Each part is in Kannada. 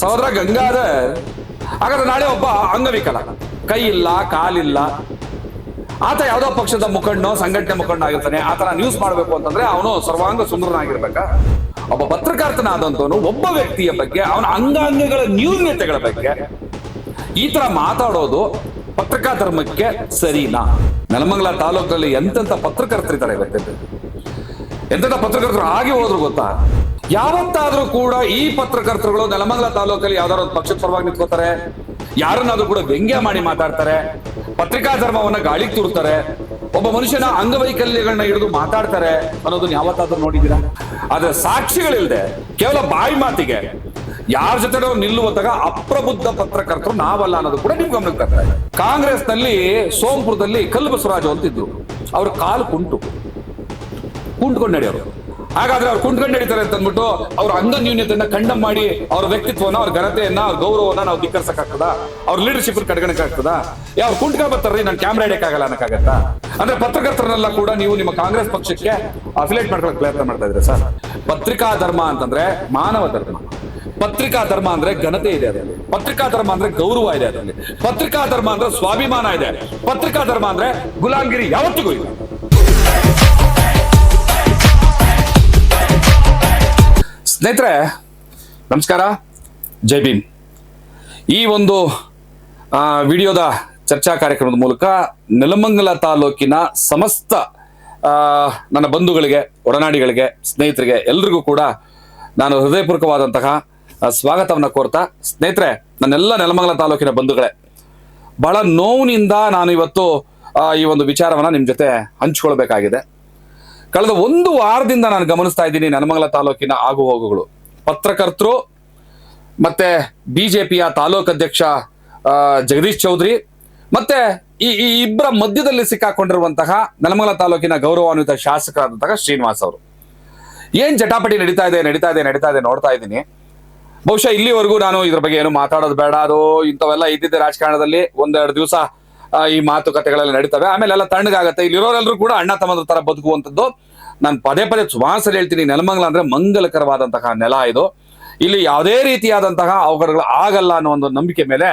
ಸಹೋದರ ಗಂಗಾಧರ್, ಹಾಗಾದ್ರೆ ನಾಳೆ ಒಬ್ಬ ಅಂಗವಿಕಲ. ಕೈ ಇಲ್ಲ ಕಾಲಿಲ್ಲ. ಆತ ಯಾವ್ದೋ ಪಕ್ಷದ ಮುಖಂಡನೋ, ಸಂಘಟನೆ ಮುಖಂಡ ಆಗಿರ್ತಾನೆ. ಆತನ ನ್ಯೂಸ್ ಮಾಡಬೇಕು ಅಂತಂದ್ರೆ ಅವನು ಸರ್ವಾಂಗ ಸುಂದರನಾಗಿರ್ಬೇಕ? ಒಬ್ಬ ಪತ್ರಕರ್ತನಾದಂತವನು ಒಬ್ಬ ವ್ಯಕ್ತಿಯ ಬಗ್ಗೆ, ಅವನ ಅಂಗಾಂಗಗಳ ನ್ಯೂನ್ಯತೆಗಳ ಬಗ್ಗೆ ಈ ತರ ಮಾತಾಡೋದು ಪತ್ರಿಕಾ ಧರ್ಮಕ್ಕೆ ಸರಿನಾ? ನೆಲಮಂಗಲ ತಾಲೂಕಲ್ಲಿ ಎಂತೆಂತ ಪತ್ರಕರ್ತರಿದ್ದಾರೆ ಇವತ್ತೆ ಎಂತೆಂತ ಪತ್ರಕರ್ತರು ಹಾಗೆ ಹೋದ್ರು ಗೊತ್ತಾ? ಯಾವತ್ತಾದ್ರೂ ಕೂಡ ಈ ಪತ್ರಕರ್ತರುಗಳು ನೆಲಮಂಗಲ ತಾಲೂಕಲ್ಲಿ ಯಾವ್ದಾದ್ರು ಒಂದು ಪಕ್ಷದ ಪರವಾಗಿ ನಿಂತ್ಕೋತಾರೆ, ಯಾರನ್ನಾದ್ರೂ ಕೂಡ ವ್ಯಂಗ್ಯ ಮಾಡಿ ಮಾತಾಡ್ತಾರೆ, ಪತ್ರಿಕಾ ಧರ್ಮವನ್ನ ಗಾಳಿಗೆ ತೂರ್ತಾರೆ, ಒಬ್ಬ ಮನುಷ್ಯನ ಅಂಗವೈಕಲ್ಯಗಳನ್ನ ಹಿಡಿದು ಮಾತಾಡ್ತಾರೆ ಅನ್ನೋದನ್ನ ಯಾವತ್ತಾದ್ರೂ ನೋಡಿದ್ದೀರಾ? ಆದ್ರೆ ಸಾಕ್ಷಿಗಳಿಲ್ದೆ, ಕೇವಲ ಬಾಯಿ ಮಾತಿಗೆ ಯಾರ ಜೊತೆ ನಿಲ್ಲುವಂತಾಗ ಅಪ್ರಬುದ್ಧ ಪತ್ರಕರ್ತರು ನಾವಲ್ಲ ಅನ್ನೋದು ಕೂಡ ನಿಮ್ಗೆ ಗಮನಕ್ಕೆ ಇದೆ. ಕಾಂಗ್ರೆಸ್ನಲ್ಲಿ ಸೋಂಪುರದಲ್ಲಿ ಕಲ್ಲು ಬಸವರಾಜು ಅಂತಿದ್ರು. ಅವ್ರ ಕಾಲು ಕುಂಟು. ಕುಂಟ್ಕೊಂಡು ನಡೆಯೋರು. ಹಾಗಾದ್ರೆ ಅವ್ರು ಕುಂಟ್ಕೊಂಡು ನಡೀತಾರೆ ಅಂತ ಅಂದ್ಬಿಟ್ಟು ಅವ್ರ ಅಂಗನ್ಯೂನ್ಯತೆಯನ್ನ ಕಂಡಮ್ ಮಾಡಿ ಅವ್ರ ವ್ಯಕ್ತಿತ್ವನ ಅವ್ರ ಘನತೆಯನ್ನ, ಅವ್ರ ಗೌರವನ ನಾವು ಧಿಕ್ಕರ್ಸಕ್ಕಾಗ್ತದ? ಅವ್ರ ಲೀಡರ್ಶಿಪ್ ಕಡೆಗಣಕ್ಕಾಗ್ತದ ಯಾವ ಕುಂಟ್ಕ ಬರ್ತಾರ್ರಿ, ನಾನು ಕ್ಯಾಮ್ರಾ ಹಿಡಿಯಕ್ಕಾಗಲ್ಲ ಅನ್ನಕ್ಕಾಗತ್ತ? ಅಂದ್ರೆ ಪತ್ರಕರ್ತರನ್ನೆಲ್ಲ ಕೂಡ ನೀವು ನಿಮ್ಮ ಕಾಂಗ್ರೆಸ್ ಪಕ್ಷಕ್ಕೆ ಅಫಿಲೇಟ್ ಮಾಡ್ಕೊಳಕ್ ಪ್ರಯತ್ನ ಮಾಡ್ತಾ ಇದ್ರೆ ಸರ್? ಪತ್ರಿಕಾ ಧರ್ಮ ಅಂತಂದ್ರೆ ಮಾನವ ಧರ್ಮ. ಪತ್ರಿಕಾ ಧರ್ಮ ಅಂದ್ರೆ ಘನತೆ ಇದೆ ಅದರಲ್ಲಿ. ಪತ್ರಿಕಾ ಧರ್ಮ ಅಂದ್ರೆ ಗೌರವ ಇದೆ ಅದರಲ್ಲಿ. ಪತ್ರಿಕಾ ಧರ್ಮ ಅಂದ್ರೆ ಸ್ವಾಭಿಮಾನ ಇದೆ. ಪತ್ರಿಕಾ ಧರ್ಮ ಅಂದ್ರೆ ಗುಲಾಂಗಿರಿ ಯಾವತ್ತಿಗೂ ಇಲ್ಲ. ಸ್ನೇಹಿತರೆ, ನಮಸ್ಕಾರ. ಜೈ ಭೀಮ್. ಈ ಒಂದು ವಿಡಿಯೋದ ಚರ್ಚಾ ಕಾರ್ಯಕ್ರಮದ ಮೂಲಕ ನೆಲಮಂಗಲ ತಾಲೂಕಿನ ಸಮಸ್ತ ನನ್ನ ಬಂಧುಗಳಿಗೆ, ಒಡನಾಡಿಗಳಿಗೆ, ಸ್ನೇಹಿತರಿಗೆ ಎಲ್ರಿಗೂ ಕೂಡ ನಾನು ಹೃದಯಪೂರ್ವಕವಾದಂತಹ ಸ್ವಾಗತವನ್ನ ಕೋರ್ತಾ, ಸ್ನೇಹಿತರೆ, ನನ್ನೆಲ್ಲ ನೆಲಮಂಗಲ ತಾಲೂಕಿನ ಬಂಧುಗಳೇ, ಬಹಳ ನೋವಿನಿಂದ ನಾನು ಇವತ್ತು ಈ ಒಂದು ವಿಚಾರವನ್ನು ನಿಮ್ಮ ಜೊತೆ ಹಂಚ್ಕೊಳ್ಬೇಕಾಗಿದೆ. ಕಳೆದ ಒಂದು ವಾರದಿಂದ ನಾನು ಗಮನಿಸ್ತಾ ಇದ್ದೀನಿ ನೆಲಮಂಗಲ ತಾಲೂಕಿನ ಆಗು ಹೋಗುಗಳು ಪತ್ರಕರ್ತರು ಮತ್ತೆ ಬಿಜೆಪಿಯ ತಾಲೂಕು ಅಧ್ಯಕ್ಷ ಜಗದೀಶ್ ಚೌಧರಿ ಮತ್ತೆ ಈ ಈ ಇಬ್ಬರ ಮಧ್ಯದಲ್ಲಿ ಸಿಕ್ಕಾಕೊಂಡಿರುವಂತಹ ನೆಲಮಂಗಲ ತಾಲೂಕಿನ ಗೌರವಾನ್ವಿತ ಶಾಸಕರಾದಂತಹ ಶ್ರೀನಿವಾಸ್ ಅವರು. ಏನ್ ಜಟಾಪಟಿ ನಡೀತಾ ಇದೆ ನಡೀತಾ ಇದೆ ನಡೀತಾ ಇದೆ ನೋಡ್ತಾ ಇದ್ದೀನಿ. ಬಹುಶಃ ಇಲ್ಲಿವರೆಗೂ ನಾನು ಇದ್ರ ಬಗ್ಗೆ ಏನು ಮಾತಾಡೋದು ಬೇಡ. ಅದು ಇಂಥವೆಲ್ಲ ಇದ್ದಿದ್ದೆ ರಾಜಕಾರಣದಲ್ಲಿ ಒಂದೆರಡು ದಿವಸ ಈ ಮಾತುಕತೆಗಳೆಲ್ಲ ನಡೀತವೆ. ಆಮೇಲೆ ಎಲ್ಲ ತಣ್ಣಗಾಗತ್ತೆ. ಇಲ್ಲಿರೋರೆಲ್ಲರೂ ಕೂಡ ಅಣ್ಣ ತಮ್ಮದ್ರ ತರ ಬದುಕುವಂಥದ್ದು. ನಾನು ಪದೇ ಪದೇ ಸುಮಾರು ಹೇಳ್ತೀನಿ. ನೆಲಮಂಗಲ ಅಂದ್ರೆ ಮಂಗಲಕರವಾದಂತಹ ನೆಲ ಇದು. ಇಲ್ಲಿ ಯಾವುದೇ ರೀತಿಯಾದಂತಹ ಅವಘಡಗಳು ಆಗಲ್ಲ ಅನ್ನೋ ಒಂದು ನಂಬಿಕೆ ಮೇಲೆ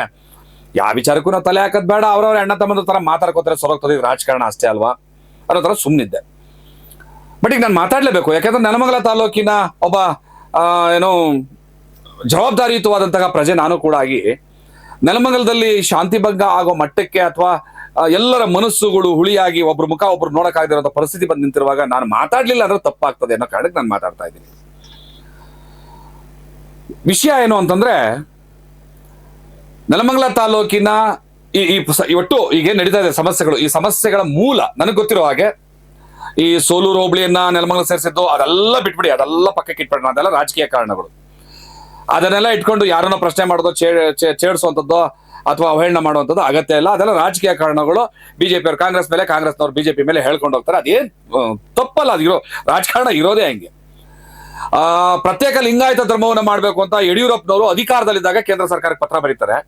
ಯಾವ ವಿಚಾರಕ್ಕೂ ನಾವು ತಲೆ ಹಾಕೋದು ಬೇಡ. ಅವ್ರವ್ರ ಅಣ್ಣ ತಮ್ಮದ ತರ ಮಾತಾಡ್ಕೋತಾರೆ. ಸೊರಗ್ತದೆ ರಾಜಕಾರಣ ಅಷ್ಟೇ ಅಲ್ವಾ? ಅನ್ನೋ ತರ ಸುಮ್ಮನಿದ್ದೆ ಬಟ್ ಈಗ ನಾನು ಮಾತಾಡ್ಲೇಬೇಕು. ಯಾಕಂದ್ರೆ ನೆಲಮಂಗಲ ತಾಲೂಕಿನ ಒಬ್ಬ ಏನೋ ಜವಾಬ್ದಾರಿಯುತವಾದಂತಹ ಪ್ರಜೆ ನಾನು ಕೂಡ ಆಗಿ ನೆಲಮಂಗಲದಲ್ಲಿ ಶಾಂತಿಭಂಗ ಆಗೋ ಮಟ್ಟಕ್ಕೆ ಅಥವಾ ಎಲ್ಲರ ಮನಸ್ಸುಗಳು ಹುಳಿಯಾಗಿ ಒಬ್ರು ಮುಖ ಒಬ್ರು ನೋಡಕ್ಕಾಗದಿರೋ ಪರಿಸ್ಥಿತಿ ಬಂದು ನಿಂತಿರುವಾಗ ನಾನು ಮಾತಾಡ್ಲಿಲ್ಲ ಅಂದ್ರೆ ತಪ್ಪಾಗ್ತದೆ ಅನ್ನೋ ಕಾರಣಕ್ಕೆ ನಾನು ಮಾತಾಡ್ತಾ ಇದ್ದೀನಿ. ವಿಷಯ ಏನು ಅಂತಂದ್ರೆ, ನೆಲಮಂಗಲ ತಾಲೂಕಿನ ಈ ಈ ಒಟ್ಟು ಇವತ್ತು ಈಗ ನಡೀತಾ ಇದೆ ಸಮಸ್ಯೆಗಳು, ಈ ಸಮಸ್ಯೆಗಳ ಮೂಲ ನನಗೆ ಗೊತ್ತಿರೋ ಹಾಗೆ, ಈ ಸೋಲೂರು ಹೋಬಳಿಯನ್ನ ನೆಲಮಂಗಲ ಸೇರಿಸಿದ್ದು ಅದೆಲ್ಲ ಬಿಟ್ಬಿಡಿ, ಅದೆಲ್ಲ ಪಕ್ಕಕ್ಕೆ ಇಟ್ಬಿಡೋಣ, ಅದೆಲ್ಲ ರಾಜಕೀಯ ಕಾರಣಗಳು. ಅದನ್ನೆಲ್ಲ ಇಟ್ಕೊಂಡು ಯಾರನ್ನೋ ಪ್ರಶ್ನೆ ಮಾಡೋದು ಚೇಡಿಸುವಂಥದ್ದು ಅಥವಾ ಅವಹೇಳನ ಮಾಡುವಂಥದ್ದು ಅಗತ್ಯ ಇಲ್ಲ. ಅದೆಲ್ಲ ರಾಜಕೀಯ ಕಾರಣಗಳು ಬಿಜೆಪಿ ಅವರು, ಕಾಂಗ್ರೆಸ್ ಮೇಲೆ, ಕಾಂಗ್ರೆಸ್ನವ್ರು ಬಿಜೆಪಿ ಮೇಲೆ ಹೇಳ್ಕೊಂಡು ಹೋಗ್ತಾರೆ ಅದೇನ್ ತಪ್ಪಲ್ಲ. ಅದು ಇರೋ ರಾಜಕಾರಣ ಇರೋದೇ ಹಂಗೆ. ಆ, ಪ್ರತ್ಯೇಕ ಲಿಂಗಾಯತ ಧರ್ಮವನ್ನು ಮಾಡಬೇಕು ಅಂತ ಯಡಿಯೂರಪ್ಪನವರು ಅಧಿಕಾರದಲ್ಲಿದ್ದಾಗ ಕೇಂದ್ರ ಸರ್ಕಾರಕ್ಕೆ ಪತ್ರ ಬರೀತಾರೆ.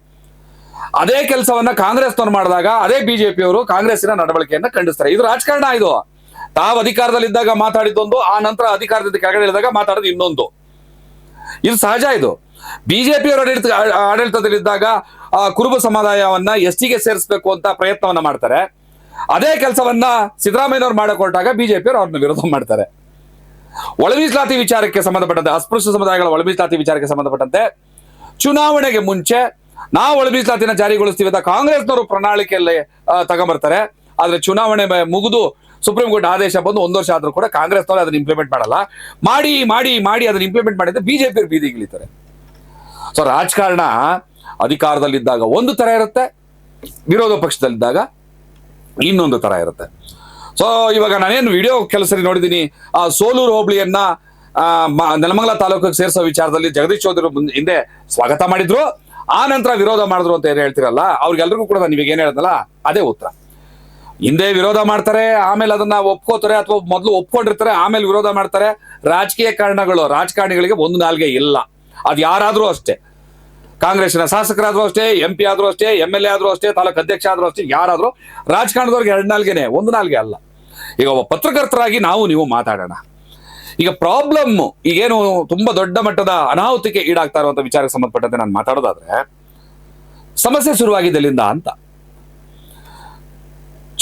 ಅದೇ ಕೆಲಸವನ್ನ ಕಾಂಗ್ರೆಸ್ನವ್ರು ಮಾಡಿದಾಗ ಅದೇ ಬಿಜೆಪಿಯವರು ಕಾಂಗ್ರೆಸ್ಸಿನ ನಡವಳಿಕೆಯನ್ನ ಖಂಡಿಸ್ತಾರೆ. ಇದು ರಾಜಕಾರಣ ಇದು. ತಾವು ಅಧಿಕಾರದಲ್ಲಿದ್ದಾಗ ಮಾತಾಡಿದ್ದೊಂದು, ಆ ನಂತರ ಅಧಿಕಾರದಿಂದ ಕೆಳಗಡೆ ಇಳಿದಾಗ ಮಾತಾಡೋದು ಇನ್ನೊಂದು. ಇದು ಸಹಜ ಇದು. ಬಿಜೆಪಿಯವರ ಆಡಳಿತ ಆಡಳಿತದಲ್ಲಿದ್ದಾಗ ಆ, ಕುರುಬ ಸಮುದಾಯವನ್ನ ಎಸ್ ಟಿಗೆ ಸೇರಿಸಬೇಕು ಅಂತ ಪ್ರಯತ್ನವನ್ನ ಮಾಡ್ತಾರೆ. ಅದೇ ಕೆಲಸವನ್ನ ಸಿದ್ದರಾಮಯ್ಯನವ್ರು ಮಾಡಿಕೊಟ್ಟಾಗ ಬಿಜೆಪಿ ಬಿಜೆಪಿಯವರು ಅವ್ರನ್ನ ವಿರೋಧ ಮಾಡ್ತಾರೆ. ಒಳ ಮೀಸಲಾತಿ ವಿಚಾರಕ್ಕೆ ಸಂಬಂಧಪಟ್ಟಂತೆ ಅಸ್ಪೃಶ್ಯ ಸಮುದಾಯಗಳ ಒಳ ಮೀಸಲಾತಿ ವಿಚಾರಕ್ಕೆ ಸಂಬಂಧಪಟ್ಟಂತೆ ಚುನಾವಣೆಗೆ ಮುಂಚೆ ನಾವು ಒಳ ಮೀಸಲಾತಿನ ಜಾರಿಗೊಳಿಸ್ತೀವಿ ಅಂತ ಕಾಂಗ್ರೆಸ್ನವರು ಪ್ರಣಾಳಿಕೆಯಲ್ಲಿ ತಗೊಂಬರ್ತಾರೆ. ಆದ್ರೆ ಚುನಾವಣೆ ಮುಗಿದು ಸುಪ್ರೀಂ ಕೋರ್ಟ್ ಆದೇಶ ಬಂದು ಒಂದು ವರ್ಷ ಆದ್ರೂ ಕೂಡ ಕಾಂಗ್ರೆಸ್ನವರು ಅದನ್ನ ಇಂಪ್ಲಿಮೆಂಟ್ ಮಾಡಲ್ಲ. ಮಾಡಿ ಮಾಡಿ ಮಾಡಿ ಅದನ್ನ ಇಂಪ್ಲಿಮೆಂಟ್ ಮಾಡಿದ್ರೆ ಬಿಜೆಪಿ ಬೀದಿಗಿಳಿತಾರೆ ಸೊ ರಾಜಕಾರಣ ಅಧಿಕಾರದಲ್ಲಿದ್ದಾಗ ಒಂದು ತರ ಇರುತ್ತೆ, ವಿರೋಧ ಪಕ್ಷದಲ್ಲಿದ್ದಾಗ ಇನ್ನೊಂದು ತರ ಇರುತ್ತೆ. ಸೊ ಇವಾಗ ನಾನೇನು ವಿಡಿಯೋ ಕೆಲಸ ನೋಡಿದ್ದೀನಿ. ಆ ಸೋಲೂರು ಹೋಬಳಿಯನ್ನ ನೆಲಮಂಗಲ ತಾಲೂಕಿಗೆ ಸೇರಿಸೋ ವಿಚಾರದಲ್ಲಿ ಜಗದೀಶ್ ಚೌಧರಿ ಹಿಂದೆ ಸ್ವಾಗತ ಮಾಡಿದ್ರು. ಆ ನಂತರ ವಿರೋಧ ಮಾಡಿದ್ರು ಅಂತ ಏನು ಹೇಳ್ತಿರಲ್ಲ, ಅವ್ರಿಗೆಲ್ರಿಗೂ ಕೂಡ ನಾನು ಇವಾಗ ಏನು ಹೇಳಿದ್ನಲ್ಲ ಅದೇ ಉತ್ತರ. ಹಿಂದೆ ವಿರೋಧ ಮಾಡ್ತಾರೆ, ಆಮೇಲೆ ಅದನ್ನ ಒಪ್ಕೋತಾರೆ ಅಥವಾ ಮೊದಲು ಒಪ್ಕೊಂಡಿರ್ತಾರೆ, ಆಮೇಲೆ ವಿರೋಧ ಮಾಡ್ತಾರೆ. ರಾಜಕೀಯ ಕಾರಣಗಳು, ರಾಜಕಾರಣಿಗಳಿಗೆ ಒಂದು ನಾಲ್ಗೆ ಇಲ್ಲ. ಅದು ಯಾರಾದ್ರೂ ಅಷ್ಟೇ. ಕಾಂಗ್ರೆಸ್ನ ಶಾಸಕರಾದ್ರೂ ಅಷ್ಟೇ ಎಂ ಪಿ ಆದ್ರೂ ಅಷ್ಟೇ ಎಂ ಎಲ್ ಎ ಆದ್ರೂ ಅಷ್ಟೇ, ತಾಲೂಕು ಅಧ್ಯಕ್ಷ ಆದ್ರೂ ಅಷ್ಟೇ, ಯಾರಾದ್ರೂ ರಾಜಕಾರಣದವ್ರಿಗೆ ಎರಡು ನಾಲ್ಗೆನೆ, ಒಂದು ನಾಲ್ಗೆ ಅಲ್ಲ. ಈಗ ಒಬ್ಬ ಪತ್ರಕರ್ತರಾಗಿ ನಾವು ನೀವು ಮಾತಾಡೋಣ. ಈಗ ಪ್ರಾಬ್ಲಮ್ ಈಗೇನು ತುಂಬಾ ದೊಡ್ಡ ಮಟ್ಟದ ಅನಾಹುತಕ್ಕೆ ಈಡಾಗ್ತಾ ಇರುವಂತ ವಿಚಾರಕ್ಕೆ ಸಂಬಂಧಪಟ್ಟಂತೆ ನಾನು ಮಾತಾಡೋದಾದ್ರೆ, ಸಮಸ್ಯೆ ಶುರುವಾಗಿದ್ದೆಲ್ಲಿಂದ ಅಂತ.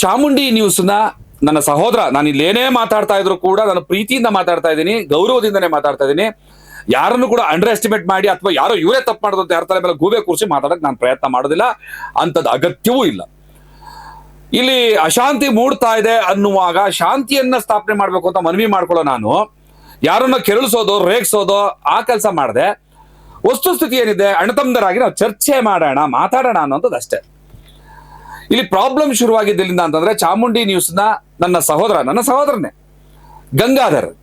ಚಾಮುಂಡಿ ನ್ಯೂಸ್ನ ನನ್ನ ಸಹೋದರ, ನಾನು ಇಲ್ಲೇನೇ ಮಾತಾಡ್ತಾ ಇದ್ರು ಕೂಡ ನಾನು ಪ್ರೀತಿಯಿಂದ ಮಾತಾಡ್ತಾ ಇದ್ದೀನಿ, ಗೌರವದಿಂದನೇ ಮಾತಾಡ್ತಾ ಇದ್ದೀನಿ. ಯಾರನ್ನು ಕೂಡ ಅಂಡರ್ ಎಸ್ಟಿಮೇಟ್ ಮಾಡಿ ಅಥವಾ ಯಾರೋ ಇವರೇ ತಪ್ಪು ಮಾಡೋದು ಯಾರ ತಲೆ ಮೇಲೆ ಗೂಬೆ ಕೂರಿಸಿ ಮಾತಾಡಕ್ಕೆ ನಾನು ಪ್ರಯತ್ನ ಮಾಡೋದಿಲ್ಲ. ಅಂಥದ್ದು ಅಗತ್ಯವೂ ಇಲ್ಲ. ಇಲ್ಲಿ ಅಶಾಂತಿ ಮೂಡ್ತಾ ಇದೆ ಅನ್ನುವಾಗ ಶಾಂತಿಯನ್ನ ಸ್ಥಾಪನೆ ಮಾಡಬೇಕು ಅಂತ ಮನವಿ ಮಾಡ್ಕೊಳ್ಳೋ ನಾನು. ಯಾರನ್ನ ಕೆರಳಿಸೋದು, ರೇಗಿಸೋದು, ಆ ಕೆಲಸ ಮಾಡಿದೆ. ವಸ್ತುಸ್ಥಿತಿ ಏನಿದೆ? ಅಣತಮ್ದರಾಗಿ ನಾವು ಚರ್ಚೆ ಮಾಡೋಣ, ಮಾತಾಡೋಣ ಅನ್ನೋಂಥದ್ದು ಅಷ್ಟೇ ಇಲ್ಲಿ ಪ್ರಾಬ್ಲಮ್ ಶುರುವಾಗಿದ್ದರಿಂದ ಅಂತಂದ್ರೆ ಚಾಮುಂಡಿ ನ್ಯೂಸ್ನ ನನ್ನ ಸಹೋದರ, ನನ್ನ ಸಹೋದರನೇ, ಗಂಗಾಧರ್.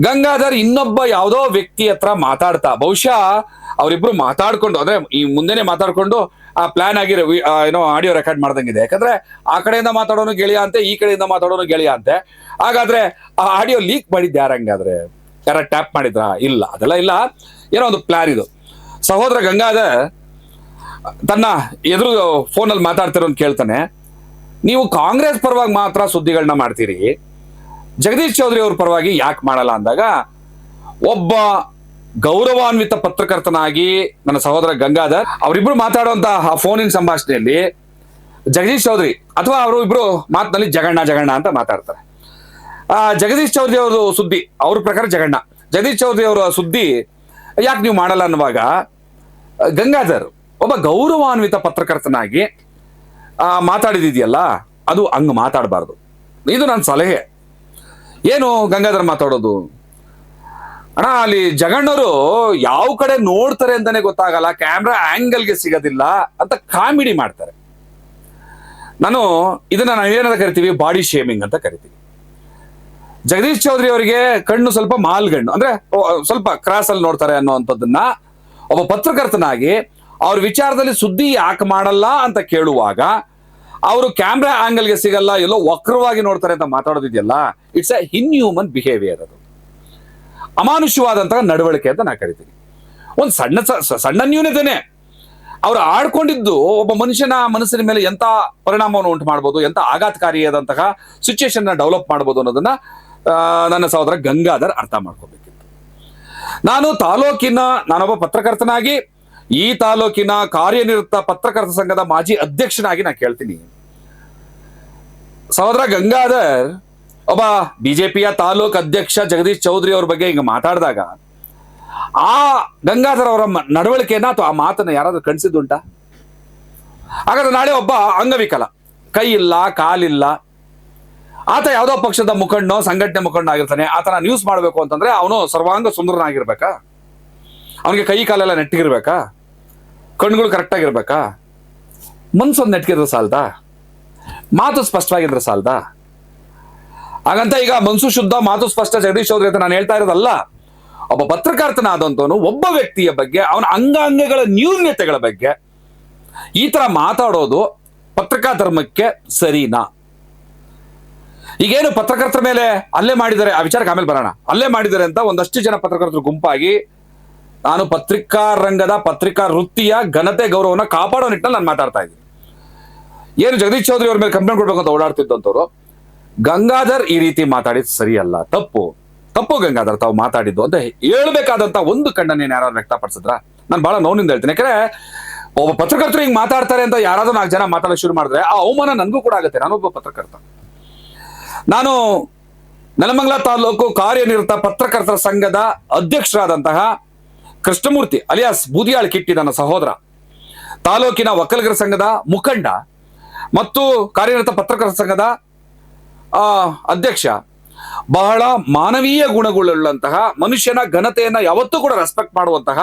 ಗಂಗಾಧರ್ ಇನ್ನೊಬ್ಬ ಯಾವುದೋ ವ್ಯಕ್ತಿ ಹತ್ರ ಮಾತಾಡ್ತಾ, ಬಹುಶಃ ಅವರಿಬ್ರು ಮಾತಾಡ್ಕೊಂಡು, ಅಂದ್ರೆ ಈ ಮುಂದೆನೆ ಮಾತಾಡ್ಕೊಂಡು ಆ ಪ್ಲಾನ್ ಆಗಿರೋ ವಿ- ಏನೋ ಆಡಿಯೋ ರೆಕಾರ್ಡ್ ಮಾಡ್ದಂಗಿದೆ. ಯಾಕಂದ್ರೆ ಆ ಕಡೆಯಿಂದ ಮಾತಾಡೋನು ಗೆಳೆಯ ಅಂತೆ, ಈ ಕಡೆಯಿಂದ ಮಾತಾಡೋನು ಗೆಳೆಯ ಅಂತೆ. ಹಾಗಾದ್ರೆ ಆ ಆಡಿಯೋ ಲೀಕ್ ಮಾಡಿದ್ದು ಯಾರಂಗಾದ್ರೆ ಯಾರ ಟ್ಯಾಪ್ ಮಾಡಿದ್ರಾ? ಇಲ್ಲ, ಅದೆಲ್ಲ ಇಲ್ಲ. ಏನೋ ಒಂದು ಪ್ಲಾನ್ ಇದು. ಸಹೋದರ ಗಂಗಾಧರ್ ತನ್ನ ಎದುರು ಫೋನಲ್ಲಿ ಅಂತ ಕೇಳ್ತಾನೆ, ನೀವು ಕಾಂಗ್ರೆಸ್ ಪರವಾಗಿ ಮಾತ್ರ ಸುದ್ದಿಗಳನ್ನ ಮಾಡ್ತೀರಿ, ಜಗದೀಶ್ ಚೌಧರಿ ಅವ್ರ ಪರವಾಗಿ ಯಾಕೆ ಮಾಡಲ್ಲ ಅಂದಾಗ, ಒಬ್ಬ ಗೌರವಾನ್ವಿತ ಪತ್ರಕರ್ತನಾಗಿ ನನ್ನ ಸಹೋದರ ಗಂಗಾಧರ್ ಅವರಿಬ್ರು ಮಾತಾಡುವಂತ ಆ ಫೋನಿನ ಸಂಭಾಷಣೆಯಲ್ಲಿ ಜಗದೀಶ್ ಚೌಧರಿ ಅಥವಾ ಅವರು ಇಬ್ರು ಮಾತಿನಲ್ಲಿ ಜಗಣ್ಣ ಜಗಣ್ಣ ಅಂತ ಮಾತಾಡ್ತಾರೆ. ಆ ಜಗದೀಶ್ ಚೌಧರಿ ಅವರು ಸುದ್ದಿ, ಅವ್ರ ಪ್ರಕಾರ ಜಗಣ್ಣ. ಜಗದೀಶ್ ಚೌಧರಿ ಅವರ ಸುದ್ದಿ ಯಾಕೆ ನೀವು ಮಾಡಲ್ಲ ಅನ್ನುವಾಗ, ಗಂಗಾಧರ್ ಒಬ್ಬ ಗೌರವಾನ್ವಿತ ಪತ್ರಕರ್ತನಾಗಿ ಮಾತಾಡಿದಿದೆಯಲ್ಲ, ಅದು ಹಂಗ್ ಮಾತಾಡಬಾರ್ದು. ಇದು ನನ್ನ ಸಲಹೆ. ಏನು ಗಂಗಾಧರ್ ಮಾತಾಡೋದು? ಅಣ್ಣ, ಅಲ್ಲಿ ಜಗಣ್ಣರು ಯಾವ ಕಡೆ ನೋಡ್ತಾರೆ ಅಂತಾನೆ ಗೊತ್ತಾಗಲ್ಲ, ಕ್ಯಾಮ್ರಾ ಆ್ಯಂಗಲ್ಗೆ ಸಿಗೋದಿಲ್ಲ ಅಂತ ಕಾಮಿಡಿ ಮಾಡ್ತಾರೆ. ನಾನು ಇದನ್ನ ನಾವು ಏನಂತ ಕರಿತೀವಿ? ಬಾಡಿ ಶೇಮಿಂಗ್ ಅಂತ ಕರಿತೀವಿ. ಜಗದೀಶ್ ಚೌಧರಿ ಅವರಿಗೆ ಕಣ್ಣು ಸ್ವಲ್ಪ ಮಾಲ್ಗಣ್ಣು, ಅಂದ್ರೆ ಸ್ವಲ್ಪ ಕ್ರಾಸ್ ಅಲ್ಲಿ ನೋಡ್ತಾರೆ ಅನ್ನುವಂಥದ್ದನ್ನ ಒಬ್ಬ ಪತ್ರಕರ್ತನಾಗಿ ಅವ್ರ ವಿಚಾರದಲ್ಲಿ ಸುದ್ದಿ ಯಾಕೆ ಮಾಡಲ್ಲ ಅಂತ ಕೇಳುವಾಗ ಅವರು ಕ್ಯಾಮ್ರಾ ಆಂಗಲ್ಗೆ ಸಿಗಲ್ಲ, ಎಲ್ಲೋ ವಕ್ರವಾಗಿ ನೋಡ್ತಾರೆ ಅಂತ ಮಾತಾಡೋದಿದೆಯಲ್ಲ ಇಟ್ಸ್ ಎ ಇನ್ಹ್ಯೂಮನ್ ಬಿಹೇವಿಯರ್ ಅದು. ಅಮಾನುಷ್ಯವಾದಂತಹ ನಡವಳಿಕೆ ಅಂತ ನಾ ಕರಿತೀನಿ. ಒಂದು ಸಣ್ಣ ಸಣ್ಣ ನ್ಯೂನತೆನೆ. ಅವ್ರು ಆಡ್ಕೊಂಡಿದ್ದು ಒಬ್ಬ ಮನುಷ್ಯನ ಮನಸ್ಸಿನ ಮೇಲೆ ಎಂತ ಪರಿಣಾಮವನ್ನು ಉಂಟು ಮಾಡ್ಬೋದು ಎಂತ ಆಘಾತಕಾರಿಯಾದಂತಹ ಸಿಚುಯೇಷನ್ ಡೆವಲಪ್ ಮಾಡ್ಬೋದು ಅನ್ನೋದನ್ನ ನನ್ನ ಸಹೋದರ ಗಂಗಾಧರ್ ಅರ್ಥ ಮಾಡ್ಕೋಬೇಕಿತ್ತು ನಾನು ತಾಲೂಕಿನ, ನಾನೊಬ್ಬ ಪತ್ರಕರ್ತನಾಗಿ ಈ ತಾಲೂಕಿನ ಕಾರ್ಯನಿರತ ಪತ್ರಕರ್ತ ಸಂಘದ ಮಾಜಿ ಅಧ್ಯಕ್ಷನಾಗಿ ನಾ ಕೇಳ್ತೀನಿ. ಸಹೋದರ ಗಂಗಾಧರ್, ಒಬ್ಬ ಬಿಜೆಪಿಯ ತಾಲೂಕ್ ಅಧ್ಯಕ್ಷ ಜಗದೀಶ್ ಚೌಧರಿ ಅವ್ರ ಬಗ್ಗೆ ಹಿಂಗ ಮಾತಾಡಿದಾಗ, ಆ ಗಂಗಾಧರ್ ಅವರ ನಡವಳಿಕೆಯನ್ನ ಅಥವಾ ಆ ಮಾತನ್ನ ಯಾರಾದ್ರೂ ಕಣಿಸಿದ್ದುಂಟ ಹಾಗಾದ್ರೆ ನಾಳೆ ಒಬ್ಬ ಅಂಗವಿಕಲ, ಕೈ ಇಲ್ಲ, ಕಾಲಿಲ್ಲ, ಆತ ಯಾವುದೋ ಪಕ್ಷದ ಮುಖಂಡನೋ, ಸಂಘಟನೆ ಮುಖಂಡ ಆಗಿರ್ತಾನೆ, ಆತನ ನ್ಯೂಸ್ ಮಾಡಬೇಕು ಅಂತಂದ್ರೆ ಅವನು ಸರ್ವಾಂಗ ಸುಂದರನಾಗಿರ್ಬೇಕಾ? ಅವನಿಗೆ ಕೈ ಕಾಲೆಲ್ಲ ನೆಟ್ಟಿಗಿರ್ಬೇಕಾ? ಕಣ್ಗಳು ಕರೆಕ್ಟ್ ಆಗಿರ್ಬೇಕಾ? ಮನ್ಸೊಂದು ನೆಟ್ಕಿದ್ರೆ ಸಾಲ್ದಾ? ಮಾತು ಸ್ಪಷ್ಟವಾಗಿದ್ರೆ ಸಾಲ್ದಾ? ಹಾಗಂತ ಈಗ ಮನ್ಸು ಶುದ್ಧ, ಮಾತು ಸ್ಪಷ್ಟ, ಜಗದೀಶ್ ಚೌಧರಿ ಅಂತ ನಾನು ಹೇಳ್ತಾ ಇರೋದಲ್ಲ, ಒಬ್ಬ ಪತ್ರಕರ್ತನಾದಂಥವನು ಒಬ್ಬ ವ್ಯಕ್ತಿಯ ಬಗ್ಗೆ, ಅವನ ಅಂಗಾಂಗಗಳ ನ್ಯೂನ್ಯತೆಗಳ ಬಗ್ಗೆ ಈ ತರ ಮಾತಾಡೋದು ಪತ್ರಿಕಾ ಧರ್ಮಕ್ಕೆ ಸರಿನಾ? ಈಗೇನು ಪತ್ರಕರ್ತರ ಮೇಲೆ ಅಲ್ಲೇ ಮಾಡಿದ್ದಾರೆ, ಆ ವಿಚಾರಕ್ಕೆ ಆಮೇಲೆ ಬರೋಣ. ಅಲ್ಲೇ ಮಾಡಿದ್ದಾರೆ ಅಂತ ಒಂದಷ್ಟು ಜನ ಪತ್ರಕರ್ತರು ಗುಂಪಾಗಿ ನಾನು ಪತ್ರಿಕಾ ರಂಗದ ಪತ್ರಿಕಾ ವೃತ್ತಿಯ ಘನತೆ ಗೌರವನ ಕಾಪಾಡೋ ನಿಟ್ಟಿನಲ್ಲಿ ನಾನು ಮಾತಾಡ್ತಾ ಇದ್ದೀನಿ. ಏನು ಜಗದೀಶ್ ಚೌಧರಿ ಅವ್ರ ಮೇಲೆ ಕಂಪ್ಲೇಂಟ್ ಕೊಡ್ಬೇಕು ಅಂತ ಓಡಾಡ್ತಿದ್ದಂಥವ್ರು ಗಂಗಾಧರ್ ಈ ರೀತಿ ಮಾತಾಡಿದ್ ಸರಿಯಲ್ಲ, ತಪ್ಪು. ತಪ್ಪು ಗಂಗಾಧರ್, ತಾವು ಮಾತಾಡಿದ್ದು ಅಂತ ಹೇಳಬೇಕಾದಂತ ಒಂದು ಕಣ್ಣನ್ನು ಯಾರಾದ್ರು ವ್ಯಕ್ತಪಡಿಸಿದ್ರ? ನಾನು ಬಹಳ ನೋವಿನಿಂದ ಹೇಳ್ತೀನಿ. ಯಾಕಂದ್ರೆ ಒಬ್ಬ ಪತ್ರಕರ್ತರು ಹಿಂಗ್ ಮಾತಾಡ್ತಾರೆ ಅಂತ ಯಾರಾದ್ರೂ ನಾಲ್ಕು ಜನ ಮಾತಾಡೋಕೆ ಶುರು ಮಾಡಿದ್ರೆ ಆ ಅವಮಾನ ನನಗೂ ಕೂಡ ಆಗುತ್ತೆ. ನಾನೊಬ್ಬ ಪತ್ರಕರ್ತ. ನಾನು ನೆಲಮಂಗಲ ತಾಲೂಕು ಕಾರ್ಯನಿರತ ಪತ್ರಕರ್ತರ ಸಂಘದ ಅಧ್ಯಕ್ಷರಾದಂತಹ ಕೃಷ್ಣಮೂರ್ತಿ ಅಲಿಯಾಸ್ ಬೂದಿಯಾಳ್ ಕಿಟ್ಟಿ ನನ್ನ ಸಹೋದರ. ತಾಲೂಕಿನ ಒಕ್ಕಲಿಗರ ಸಂಘದ ಮುಖಂಡ ಮತ್ತು ಕಾರ್ಯನಿರತ ಪತ್ರಕರ್ತರ ಸಂಘದ ಅಧ್ಯಕ್ಷ. ಬಹಳ ಮಾನವೀಯ ಗುಣಗಳುಳ್ಳಂತಹ ಮನುಷ್ಯನ ಘನತೆಯನ್ನು ಯಾವತ್ತೂ ಕೂಡ ರೆಸ್ಪೆಕ್ಟ್ ಮಾಡುವಂತಹ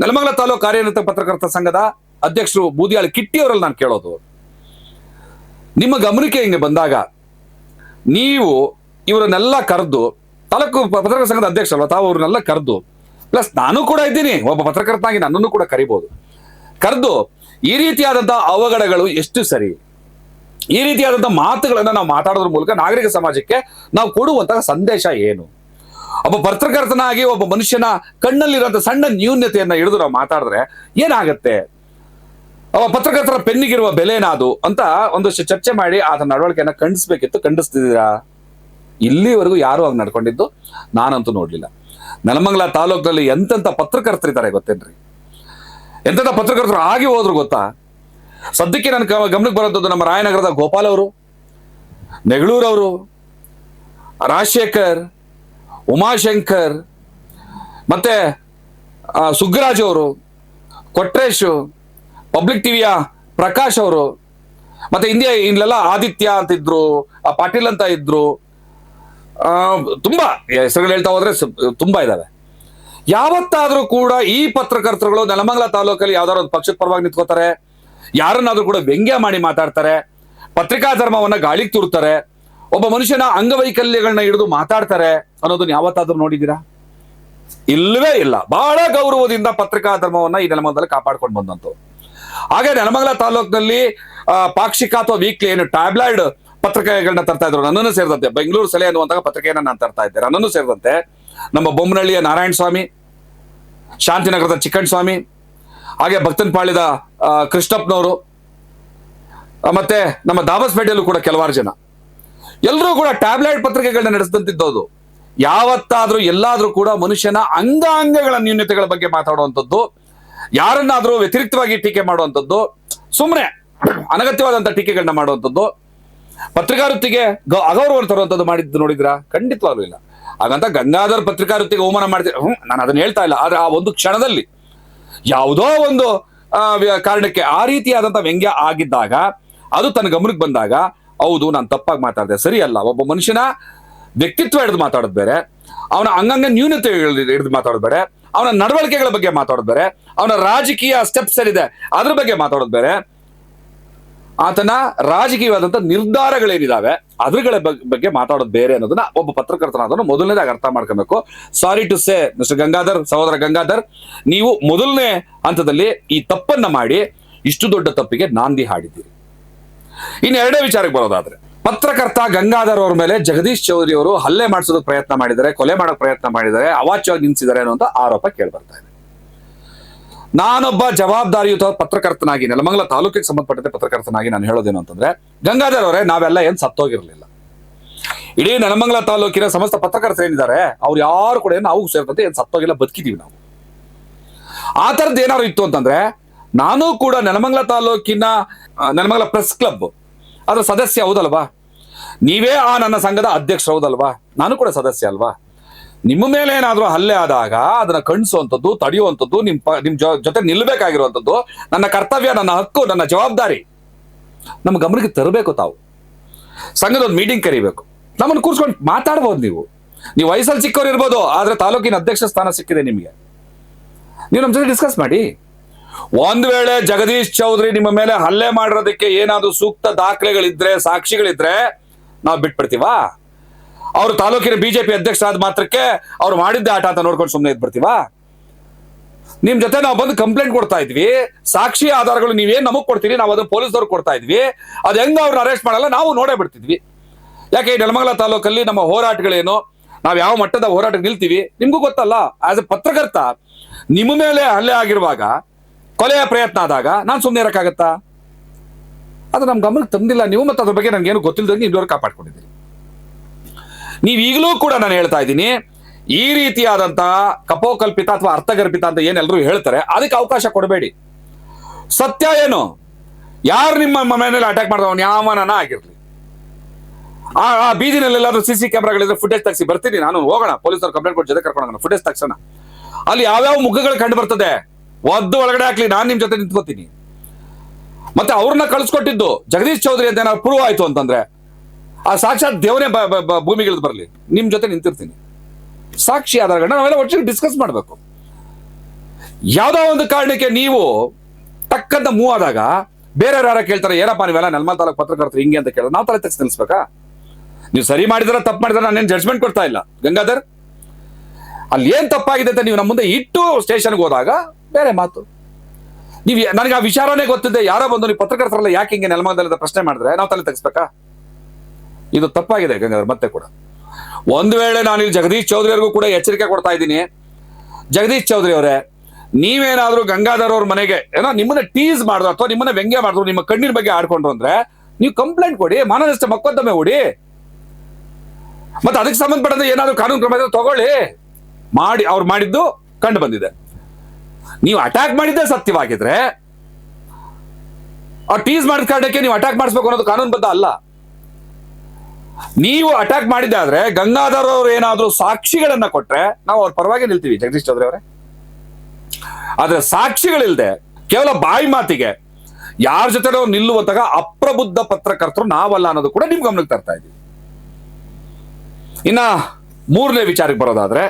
ನೆಲಮಂಗಲ ತಾಲೂಕು ಕಾರ್ಯನಿರತ ಪತ್ರಕರ್ತರ ಸಂಘದ ಅಧ್ಯಕ್ಷರು ಬೂದಿಯಾಳ್ ಕಿಟ್ಟಿ ಅವರಲ್ಲಿ ನಾನು ಕೇಳೋದು. ನಿಮ್ಮ ಗಮನಕ್ಕೆ ಹಿಂಗೆ ಬಂದಾಗ ನೀವು ಇವರನ್ನೆಲ್ಲ ಕರೆದು ತಾಲೂಕು ಪತ್ರಕರ್ತ ಪತ್ರಕರ್ತರ ಸಂಘದ ಅಧ್ಯಕ್ಷರಲ್ಲ ತಾವು ಅವ್ರನ್ನೆಲ್ಲ ಕರೆದು ಪ್ಲಸ್ ನಾನು ಕೂಡ ಇದ್ದೀನಿ. ಒಬ್ಬ ಪತ್ರಕರ್ತನಾಗಿ ನನ್ನನ್ನು ಕೂಡ ಕರಿಬಹುದು ಕರೆದು ಈ ರೀತಿಯಾದಂತಹ ಅವಘಡಗಳು ಎಷ್ಟು ಸರಿ? ಈ ರೀತಿಯಾದಂತಹ ಮಾತುಗಳನ್ನ ನಾವು ಮಾತಾಡೋದ್ರ ಮೂಲಕ ನಾಗರಿಕ ಸಮಾಜಕ್ಕೆ ನಾವು ಕೊಡುವಂತಹ ಸಂದೇಶ ಏನು? ಒಬ್ಬ ಪತ್ರಕರ್ತನಾಗಿ ಒಬ್ಬ ಮನುಷ್ಯನ ಕಣ್ಣಲ್ಲಿರುವಂತಹ ಸಣ್ಣ ನ್ಯೂನ್ಯತೆಯನ್ನ ಹಿಡಿದು ನಾವು ಮಾತಾಡಿದ್ರೆ ಏನಾಗತ್ತೆ? ಒಬ್ಬ ಪತ್ರಕರ್ತರ ಪೆನ್ನಿಗಿರುವ ಬೆಲೆನಾದು ಅಂತ ಒಂದಷ್ಟು ಚರ್ಚೆ ಮಾಡಿ ಅದನ್ನ ನಡವಳಿಕೆಯನ್ನ ಖಂಡಿಸ್ಬೇಕಿತ್ತು. ಖಂಡಿಸ್ತಿದ್ದೀರಾ? ಇಲ್ಲಿವರೆಗೂ ಯಾರು ಆಗ ನಡ್ಕೊಂಡಿದ್ದು ನಾನಂತೂ ನೋಡ್ಲಿಲ್ಲ. ನೆಲಮಂಗಲ ತಾಲೂಕಿನಲ್ಲಿ ಎಂತೆಂಥ ಪತ್ರಕರ್ತರಿದ್ದಾರೆ ಗೊತ್ತೇನ್ರಿ? ಎಂತೆಂಥ ಪತ್ರಕರ್ತರು ಆಗಿ ಹೋದ್ರು ಗೊತ್ತಾ? ಸದ್ಯಕ್ಕೆ ನನ್ನ ಗಮನಕ್ಕೆ ಬರೋಂಥದ್ದು ನಮ್ಮ ರಾಯನಗರದ ಗೋಪಾಲ್ ಅವರು ನೆಗಳೂರವರು ರಾಜಶೇಖರ್, ಉಮಾಶಂಕರ್, ಮತ್ತೆ ಸುಗ್ಗರಾಜ್ ಅವರು, ಕೊಟ್ರೇಶ್, ಪಬ್ಲಿಕ್ ಟಿವಿಯ ಪ್ರಕಾಶ್ ಅವರು, ಮತ್ತೆ ಹಿಂದೆ ಇಲ್ಲೆಲ್ಲ ಆದಿತ್ಯ ಅಂತ ಇದ್ರು ಆ ಪಾಟೀಲ್ ಅಂತ ಇದ್ರು ತುಂಬಾ ಹೆಸರುಗಳು ಹೇಳ್ತಾ ಹೋದ್ರೆ ತುಂಬಾ ಇದಾವೆ. ಯಾವತ್ತಾದ್ರೂ ಕೂಡ ಈ ಪತ್ರಕರ್ತರುಗಳು ನೆಲಮಂಗಲ ತಾಲೂಕಲ್ಲಿ ಯಾವ್ದಾದ್ರು ಒಂದು ಪಕ್ಷದ ಪರವಾಗಿ ನಿಂತ್ಕೋತಾರೆ, ಯಾರನ್ನಾದ್ರೂ ಕೂಡ ವ್ಯಂಗ್ಯ ಮಾಡಿ ಮಾತಾಡ್ತಾರೆ ಪತ್ರಿಕಾ ಧರ್ಮವನ್ನ ಗಾಳಿಗೆ ತೂರ್ತಾರೆ, ಒಬ್ಬ ಮನುಷ್ಯನ ಅಂಗವೈಕಲ್ಯಗಳನ್ನ ಹಿಡಿದು ಮಾತಾಡ್ತಾರೆ ಅನ್ನೋದನ್ನ ಯಾವತ್ತಾದ್ರೂ ನೋಡಿದ್ದೀರಾ? ಇಲ್ಲವೇ ಇಲ್ಲ. ಬಹಳ ಗೌರವದಿಂದ ಪತ್ರಿಕಾ ಧರ್ಮವನ್ನ ಈ ನೆಲಮಂಗಲದಲ್ಲಿ ಕಾಪಾಡ್ಕೊಂಡು ಬಂದಂತು ಹಾಗೆ ನೆಲಮಂಗಲ ತಾಲೂಕಿನಲ್ಲಿ ಪಾಕ್ಷಿಕ ಅಥವಾ ವೀಕ್ಲಿ ಏನು ಟ್ಯಾಬ್ಲಾಯ್ಡ್ ಪತ್ರಿಕೆಗಳನ್ನ ತರ್ತಾ ಇದ್ರು. ನನ್ನನ್ನು ಸೇರಿದಂತೆ, ಬೆಂಗಳೂರು ಸಲಹೆ ಅನ್ನುವಂತಹ ಪತ್ರಿಕೆಯನ್ನ ನಾನು ತರ್ತಾ ಇದ್ದೆ. ನನ್ನನ್ನು ಸೇರಿದಂತೆ ನಮ್ಮ ಬೊಮ್ಮನಹಳ್ಳಿಯ ನಾರಾಯಣ ಸ್ವಾಮಿ, ಶಾಂತಿನಗರದ ಚಿಕ್ಕಣ್ಣ ಸ್ವಾಮಿ ಹಾಗೆ ಭಕ್ತನಪಾಳ್ಯದ ಕೃಷ್ಣಪ್ಪನವರು ಮತ್ತೆ ನಮ್ಮ ದಾಬಸ್ಪೇಟೆಯಲ್ಲೂ ಕೂಡ ಕೆಲವಾರು ಜನ. ಎಲ್ಲರೂ ಕೂಡ ಟ್ಯಾಬ್ಲೆಟ್ ಪತ್ರಿಕೆಗಳನ್ನ ನಡೆಸಿದಂತಿದ್ದದು. ಯಾವತ್ತಾದ್ರೂ, ಎಲ್ಲಾದ್ರೂ ಕೂಡ ಮನುಷ್ಯನ ಅಂಗಾಂಗಗಳ ನ್ಯೂನ್ಯತೆಗಳ ಬಗ್ಗೆ ಮಾತಾಡುವಂಥದ್ದು, ಯಾರನ್ನಾದ್ರೂ ವ್ಯತಿರಿಕ್ತವಾಗಿ ಟೀಕೆ ಮಾಡುವಂಥದ್ದು ಸುಮ್ಮನೆ ಅನಗತ್ಯವಾದಂಥ ಟೀಕೆಗಳನ್ನ ಮಾಡುವಂಥದ್ದು ಪತ್ರಿಕಾ ವೃತ್ತಿಗೆ ಗೌ- ಅಗೌರವವನ್ನು ತರುವಂಥದ್ದು ಮಾಡಿದ್ದು ನೋಡಿದ್ರಾ? ಖಂಡಿತವಾಗ್ಲೂ ಇಲ್ಲ. ಹಾಗಂತ ಗಂಗಾಧರ್ ಪತ್ರಿಕಾ ವೃತ್ತಿಗೆ ಅವಮಾನ ಮಾಡ್ತೀನಿ ಹ್ಮ್, ನಾನು ಅದನ್ನ ಹೇಳ್ತಾ ಇಲ್ಲ. ಆದ್ರೆ ಆ ಒಂದು ಕ್ಷಣದಲ್ಲಿ ಯಾವುದೋ ಒಂದು ಕಾರಣಕ್ಕೆ ಆ ರೀತಿಯಾದಂಥ ವ್ಯಂಗ್ಯ ಆಗಿದ್ದಾಗ, ಅದು ತನ್ನ ಗಮನಕ್ಕೆ ಬಂದಾಗ, ಹೌದು, ನಾನು ತಪ್ಪಾಗಿ ಮಾತಾಡಿದೆ. ಸರಿ ಅಲ್ಲ, ಒಬ್ಬ ಮನುಷ್ಯನ ವ್ಯಕ್ತಿತ್ವ ಹಿಡಿದು ಮಾತಾಡೋದು ಬೇರೆ, ಅವನ ಅಂಗಂಗ ನ್ಯೂನತೆ ಹಿಡಿದು ಮಾತಾಡೋದು ಬೇರೆ, ಅವನ ನಡವಳಿಕೆಗಳ ಬಗ್ಗೆ ಮಾತಾಡೋದು ಬೇರೆ, ಅವನ ರಾಜಕೀಯ ಸ್ಟೆಪ್ಸ್ ಏನಿದೆ, ಅದ್ರ ಬಗ್ಗೆ ಮಾತಾಡೋದು ಬೇರೆ ಆತನ ರಾಜಕೀಯವಾದಂಥ ನಿರ್ಧಾರಗಳೇನಿದಾವೆ, ಅದ್ರಗಳ ಬಗ್ಗೆ ಮಾತಾಡೋದು ಬೇರೆ ಅನ್ನೋದನ್ನ ಒಬ್ಬ ಪತ್ರಕರ್ತನಾದನು ಮೊದಲನೇದಾಗಿ ಅರ್ಥ ಮಾಡ್ಕೊಬೇಕು. Sorry to say mister Gangadhar, ಸಹೋದರ ಗಂಗಾಧರ್, ನೀವು ಮೊದಲನೇ ಹಂತದಲ್ಲಿ ಈ ತಪ್ಪನ್ನ ಮಾಡಿ, ಇಷ್ಟು ದೊಡ್ಡ ತಪ್ಪಿಗೆ ನಾಂದಿ ಹಾಡಿದ್ದೀರಿ. ಇನ್ನು ಎರಡನೇ ವಿಚಾರಕ್ಕೆ ಬರೋದಾದ್ರೆ, ಪತ್ರಕರ್ತ ಗಂಗಾಧರ್ ಅವ್ರ ಮೇಲೆ ಜಗದೀಶ್ ಚೌಧರಿ ಅವರು ಹಲ್ಲೆ ಮಾಡಿಸೋದಕ್ಕೆ ಪ್ರಯತ್ನ ಮಾಡಿದ್ದಾರೆ, ಕೊಲೆ ಮಾಡೋಕೆ ಪ್ರಯತ್ನ ಮಾಡಿದ್ದಾರೆ, ಅವಾಚ್ಯವಾಗಿ ನಿಲ್ಲಿಸಿದ್ದಾರೆ ಅನ್ನುವಂಥ ಆರೋಪ ಕೇಳ್ಬರ್ತಾ ಇದೆ. ನಾನೊಬ್ಬ ಜವಾಬ್ದಾರಿಯುತ ಪತ್ರಕರ್ತನಾಗಿ ನೆಲಮಂಗಲ ತಾಲೂಕಿಗೆ ಸಂಬಂಧಪಟ್ಟಂತೆ ಪತ್ರಕರ್ತನಾಗಿ ನಾನು ಹೇಳೋದೇನು ಅಂತಂದ್ರೆ, ಗಂಗಾಧರ್ ಅವರೇ ನಾವೆಲ್ಲ ಏನ್ ಸತ್ತೋಗಿರ್ಲಿಲ್ಲ. ಇಡೀ ನೆಲಮಂಗಲ ತಾಲೂಕಿನ ಸಮಸ್ತ ಪತ್ರಕರ್ತರು ಏನಿದ್ದಾರೆ, ಅವ್ರು ಯಾರು ಕೂಡ ಏನು ನಾವು ಸೇರಿದಂತೆ ಏನ್ ಸತ್ತೋಗಿಲ್ಲ, ಬದುಕಿದೀವಿ ನಾವು. ಆ ಥರದ್ದು ಏನಾದ್ರು ಇತ್ತು ಅಂತಂದ್ರೆ, ನಾನು ಕೂಡ ನೆಲಮಂಗಲ ತಾಲೂಕಿನ ನೆಲಮಂಗಲ ಪ್ರೆಸ್ ಕ್ಲಬ್, ಅದರ ಸದಸ್ಯ ಹೌದಲ್ವಾ? ನೀವೇ ಆ ನನ್ನ ಸಂಘದ ಅಧ್ಯಕ್ಷ ಹೌದಲ್ವಾ? ನಾನು ಕೂಡ ಸದಸ್ಯ ಅಲ್ವಾ? ನಿಮ್ಮ ಮೇಲೆ ಏನಾದರೂ ಹಲ್ಲೆ ಆದಾಗ ಅದನ್ನ ಕಣಿಸುವಂಥದ್ದು ತಡೆಯುವಂಥದ್ದು ನಿಮ್ಮ ಪ- ನಿಮ್ಮ ಜೊತೆ ನಿಲ್ಲಬೇಕಾಗಿರುವಂಥದ್ದು ನನ್ನ ಕರ್ತವ್ಯ, ನನ್ನ ಹಕ್ಕು, ನನ್ನ ಜವಾಬ್ದಾರಿ. ನಮ್ಮ ಗಮನಕ್ಕೆ ತರಬೇಕು ತಾವು. ಸಂಘದ ಒಂದು ಮೀಟಿಂಗ್ ಕರಿಬೇಕು. ನಮ್ಮನ್ನು ಕೂರ್ಸ್ಕೊಂಡು ಮಾತಾಡ್ಬೋದು ನೀವು. ನೀವು ವಯಸ್ಸಲ್ಲಿ ಚಿಕ್ಕವ್ರು ಇರ್ಬೋದು, ಆದರೆ ತಾಲೂಕಿನ ಅಧ್ಯಕ್ಷ ಸ್ಥಾನ ಸಿಕ್ಕಿದೆ ನಿಮಗೆ. ನೀವು ನಮ್ಮ ಜೊತೆ ಡಿಸ್ಕಸ್ ಮಾಡಿ. ಒಂದ್ ವೇಳೆ ಜಗದೀಶ್ ಚೌಧರಿ ನಿಮ್ಮ ಮೇಲೆ ಹಲ್ಲೆ ಮಾಡಿರೋದಕ್ಕೆ ಏನಾದರೂ ಸೂಕ್ತ ದಾಖಲೆಗಳಿದ್ರೆ, ಸಾಕ್ಷಿಗಳಿದ್ರೆ, ನಾವು ಬಿಟ್ಬಿಡ್ತೀವಾ? ಅವ್ರು ತಾಲೂಕಿನ ಬಿಜೆಪಿ ಆದ ಮಾತ್ರಕ್ಕೆ ಅವ್ರು ಮಾಡಿದ್ದೆ ಆಟ ಅಂತ ನೋಡ್ಕೊಂಡು ಸುಮ್ಮನೆ ಇದ್ಬಿಡ್ತೀವಾ ನಿಮ್ ಜೊತೆ ನಾವು ಬಂದು ಕಂಪ್ಲೇಂಟ್ ಕೊಡ್ತಾ ಇದ್ವಿ. ಸಾಕ್ಷಿ ಆಧಾರಗಳು ನೀವೇನ್ ನಮಗ್ ಕೊಡ್ತೀರಿ, ನಾವು ಅದನ್ನ ಪೊಲೀಸ್ದವ್ರು ಕೊಡ್ತಾ ಇದ್ವಿ. ಅದ್ ಹೆಂಗ ಅವ್ರನ್ನ ಅರೆಸ್ಟ್ ಮಾಡಲ್ಲ, ನಾವು ನೋಡೇ ಬಿಡ್ತಿದ್ವಿ. ಯಾಕೆ ಈ ನೆಲಮಂಗಲ ತಾಲೂಕಲ್ಲಿ ನಮ್ಮ ಹೋರಾಟಗಳೇನು? ನಾವು ಯಾವ ಮಟ್ಟದ ಹೋರಾಟ ನಿಲ್ತೀವಿ? ನಿಮ್ಗೂ ಗೊತ್ತಲ್ಲ ಆಸ್ ಎ ಪತ್ರಕರ್ತ, ನಿಮ್ಮ ಮೇಲೆ ಹಲ್ಲೆ ಆಗಿರುವಾಗ, ಕೊಲೆಯ ಪ್ರಯತ್ನ ಆದಾಗ ನಾನು ಸುಮ್ಮನೆ ಇರಕ್ಕಾಗತ್ತಾ? ಅದು ನಮ್ಮ ಗಮನಕ್ಕೆ ತಂದಿಲ್ಲ. ನೀವು ಮತ್ತೆ ಅದ್ರ ಬಗ್ಗೆ ನನಗೇನು ಗೊತ್ತಿಲ್ಲದಂಗೆ ಇಲ್ಲಿವರೆಗೆ ಕಾಪಾಡ್ಕೊಂಡಿದ್ದೀರಿ. ನೀವು ಈಗಲೂ ಕೂಡ ನಾನು ಹೇಳ್ತಾ ಇದ್ದೀನಿ, ಈ ರೀತಿಯಾದಂತಹ ಕಪೋಕಲ್ಪಿತ ಅಥವಾ ಅರ್ಥಗರ್ಭಿತ ಅಂತ ಏನೆಲ್ಲರೂ ಹೇಳ್ತಾರೆ, ಅದಕ್ಕೆ ಅವಕಾಶ ಕೊಡಬೇಡಿ. ಸತ್ಯ ಏನು? ಯಾರು ನಿಮ್ಮ ಮನೆಯಲ್ಲಿ ಅಟ್ಯಾಕ್ ಮಾಡಿದವನು? ಯಾವನನ ಆಗಿರ್ಲಿ. ಆ ಆ ಬೀದಿನಲ್ಲೆಲ್ಲಾದ್ರೂ ಸಿ ಸಿ ಕ್ಯಾಮ್ರಾಗಳಿದ್ರೆ ಫುಟೇಜ್ ತೆಗಿಸಿ ಬರ್ತೀನಿ ನಾನು, ಹೋಗೋಣ. ಪೊಲೀಸರು ಕಂಪ್ಲೇಂಟ್ ಕೊಟ್ಟು ಜೊತೆ ಕರ್ಕೊಂಡು ಫುಟೇಜ್ ತಕ್ಷಣ ಅಲ್ಲಿ ಯಾವ್ಯಾವ ಮುಖಗಳು ಕಂಡು ಬರ್ತದೆ? ಒದ್ದು ಒಳಗಡೆ ಹಾಕ್ಲಿ, ನಾನು ನಿಮ್ಮ ಜೊತೆ ನಿಂತ್ಕೋತೀನಿ. ಮತ್ತೆ ಅವ್ರನ್ನ ಕಳಿಸ್ಕೊಟ್ಟಿದ್ದು ಜಗದೀಶ್ ಚೌಧರಿ ಅಂತ ಏನಾದ್ರು ಪ್ರೂವ್ ಆಯ್ತು ಅಂತಂದ್ರೆ ಆ ಸಾಕ್ಷಾತ್ ದೇವರೇ ಭೂಮಿಗಿಳಿದು ಬರಲಿ. ನಿಮ್ ಜೊತೆ ನಿಂತಿರ್ತೀನಿ. ಸಾಕ್ಷಿ ಆಧಾರಗಳನ್ನ ನಾವೆಲ್ಲ ಒಟ್ಟಿಗೆ ಡಿಸ್ಕಸ್ ಮಾಡಬೇಕು. ಯಾವುದೋ ಒಂದು ಕಾರಣಕ್ಕೆ ನೀವು ತಕ್ಕಂತ ಮೂವ್ ಆದಾಗ ಬೇರೆ ಯಾರ ಕೇಳ್ತಾರೆ, ಏನಪ್ಪ ನೀವೆಲ್ಲ ನೆಲ್ಮಲ್ ತಾಲೂಕು ಪತ್ರಕರ್ತರು ಹಿಂಗೆ ಅಂತ ಕೇಳಿದ್ರೆ ನಾವು ತಲೆ ತೆಗೆಸಿ ನಿಲ್ಲಿಸ್ಬೇಕಾ ನೀವು ಸರಿ ಮಾಡಿದ್ರೆ, ತಪ್ಪು ಮಾಡಿದ್ರೆ, ನಾನೇನು ಜಡ್ಜ್ಮೆಂಟ್ ಕೊಡ್ತಾ ಇಲ್ಲ. ಗಂಗಾಧರ್, ಅಲ್ಲಿ ಏನ್ ತಪ್ಪಾಗಿದೆ ಅಂತ ನೀವು ನಮ್ಮ ಮುಂದೆ ಇಟ್ಟು ಸ್ಟೇಷನ್ಗೆ ಹೋದಾಗ ಬೇರೆ ಮಾತು. ನೀವು ನನಗೆ ಆ ವಿಚಾರನೇ ಗೊತ್ತಿದೆ, ಯಾರೋ ಬಂದು ನೀವು ಪತ್ರಕರ್ತರಲ್ಲ ಯಾಕೆ ಹಿಂಗೆ ನೆಲಮಂಗಲದ ಪ್ರಶ್ನೆ ಮಾಡಿದ್ರೆ ನಾವು ತಲೆ ತೆಗಿಸ್ಬೇಕಾ? ಇದು ತಪ್ಪಾಗಿದೆ, ಗಂಗಾಧರ್, ಮತ್ತೆ ಕೂಡ. ಒಂದು ವೇಳೆ ನಾನು ಜಗದೀಶ್ ಚೌಧರಿ ಅವ್ರಿಗೂ ಕೂಡ ಎಚ್ಚರಿಕೆ ಕೊಡ್ತಾ ಇದ್ದೀನಿ. ಜಗದೀಶ್ ಚೌಧರಿ ಅವರೇ ನೀವೇನಾದ್ರೂ ಗಂಗಾಧರ್ ಅವ್ರ ಮನೆಗೆ, ಏನೋ ನಿಮ್ಮನ್ನ ಟೀಸ್ ಮಾಡಿದ್ರು ಅಥವಾ ನಿಮ್ಮನ್ನ ವ್ಯಂಗ್ಯ ಮಾಡಿದ್ರು, ನಿಮ್ಮ ಕಣ್ಣಿನ ಬಗ್ಗೆ ಆಡ್ಕೊಂಡ್ರು ಅಂದ್ರೆ, ನೀವು ಕಂಪ್ಲೇಂಟ್ ಕೊಡಿ, ಮಾನನಷ್ಟ ಮೊಕದ್ದಮೆ ಹೂಡಿ. ಮತ್ತೆ ಅದಕ್ಕೆ ಸಂಬಂಧಪಟ್ಟಂತೆ ಏನಾದ್ರು ಕಾನೂನು ಕ್ರಮ ತಗೊಳ್ಳಿ. ಮಾಡಿ, ಅವ್ರು ಮಾಡಿದ್ದು ಕಂಡು ಬಂದಿದೆ. ನೀವು ಅಟ್ಯಾಕ್ ಮಾಡಿದ್ದೇ ಸತ್ಯವಾಗಿದ್ರೆ ಅವ್ರು ಟೀಸ್ ಮಾಡಿದ ಕಾರಣಕ್ಕೆ ನೀವು ಅಟ್ಯಾಕ್ ಮಾಡಿಸ್ಬೇಕು ಅನ್ನೋದು ಕಾನೂನುಬದ್ಧ ಅಲ್ಲ. ನೀವು ಅಟ್ಯಾಕ್ ಮಾಡಿದ್ದಾದ್ರೆ ಗಂಗಾಧರ್ ಅವರು ಏನಾದ್ರೂ ಸಾಕ್ಷಿಗಳನ್ನ ಕೊಟ್ರೆ ನಾವು ಅವ್ರ ಪರವಾಗಿ ನಿಲ್ತೀವಿ. ಜಗದೀಶ್ ಚೌಧರಿ ಅವರೇ. ಆದ್ರೆ ಸಾಕ್ಷಿಗಳಿಲ್ದೆ ಕೇವಲ ಬಾಯಿ ಮಾತಿಗೆ ಯಾರ ಜೊತೆ ನಿಲ್ಲುವಂತಹ ಅಪ್ರಬುದ್ಧ ಪತ್ರಕರ್ತರು ನಾವಲ್ಲ ಅನ್ನೋದು ಕೂಡ ನಿಮ್ ಗಮನಕ್ಕೆ ತರ್ತಾ ಇದ್ದೀವಿ. ಇನ್ನ ಮೂರನೇ ವಿಚಾರಕ್ಕೆ ಬರೋದಾದ್ರೆ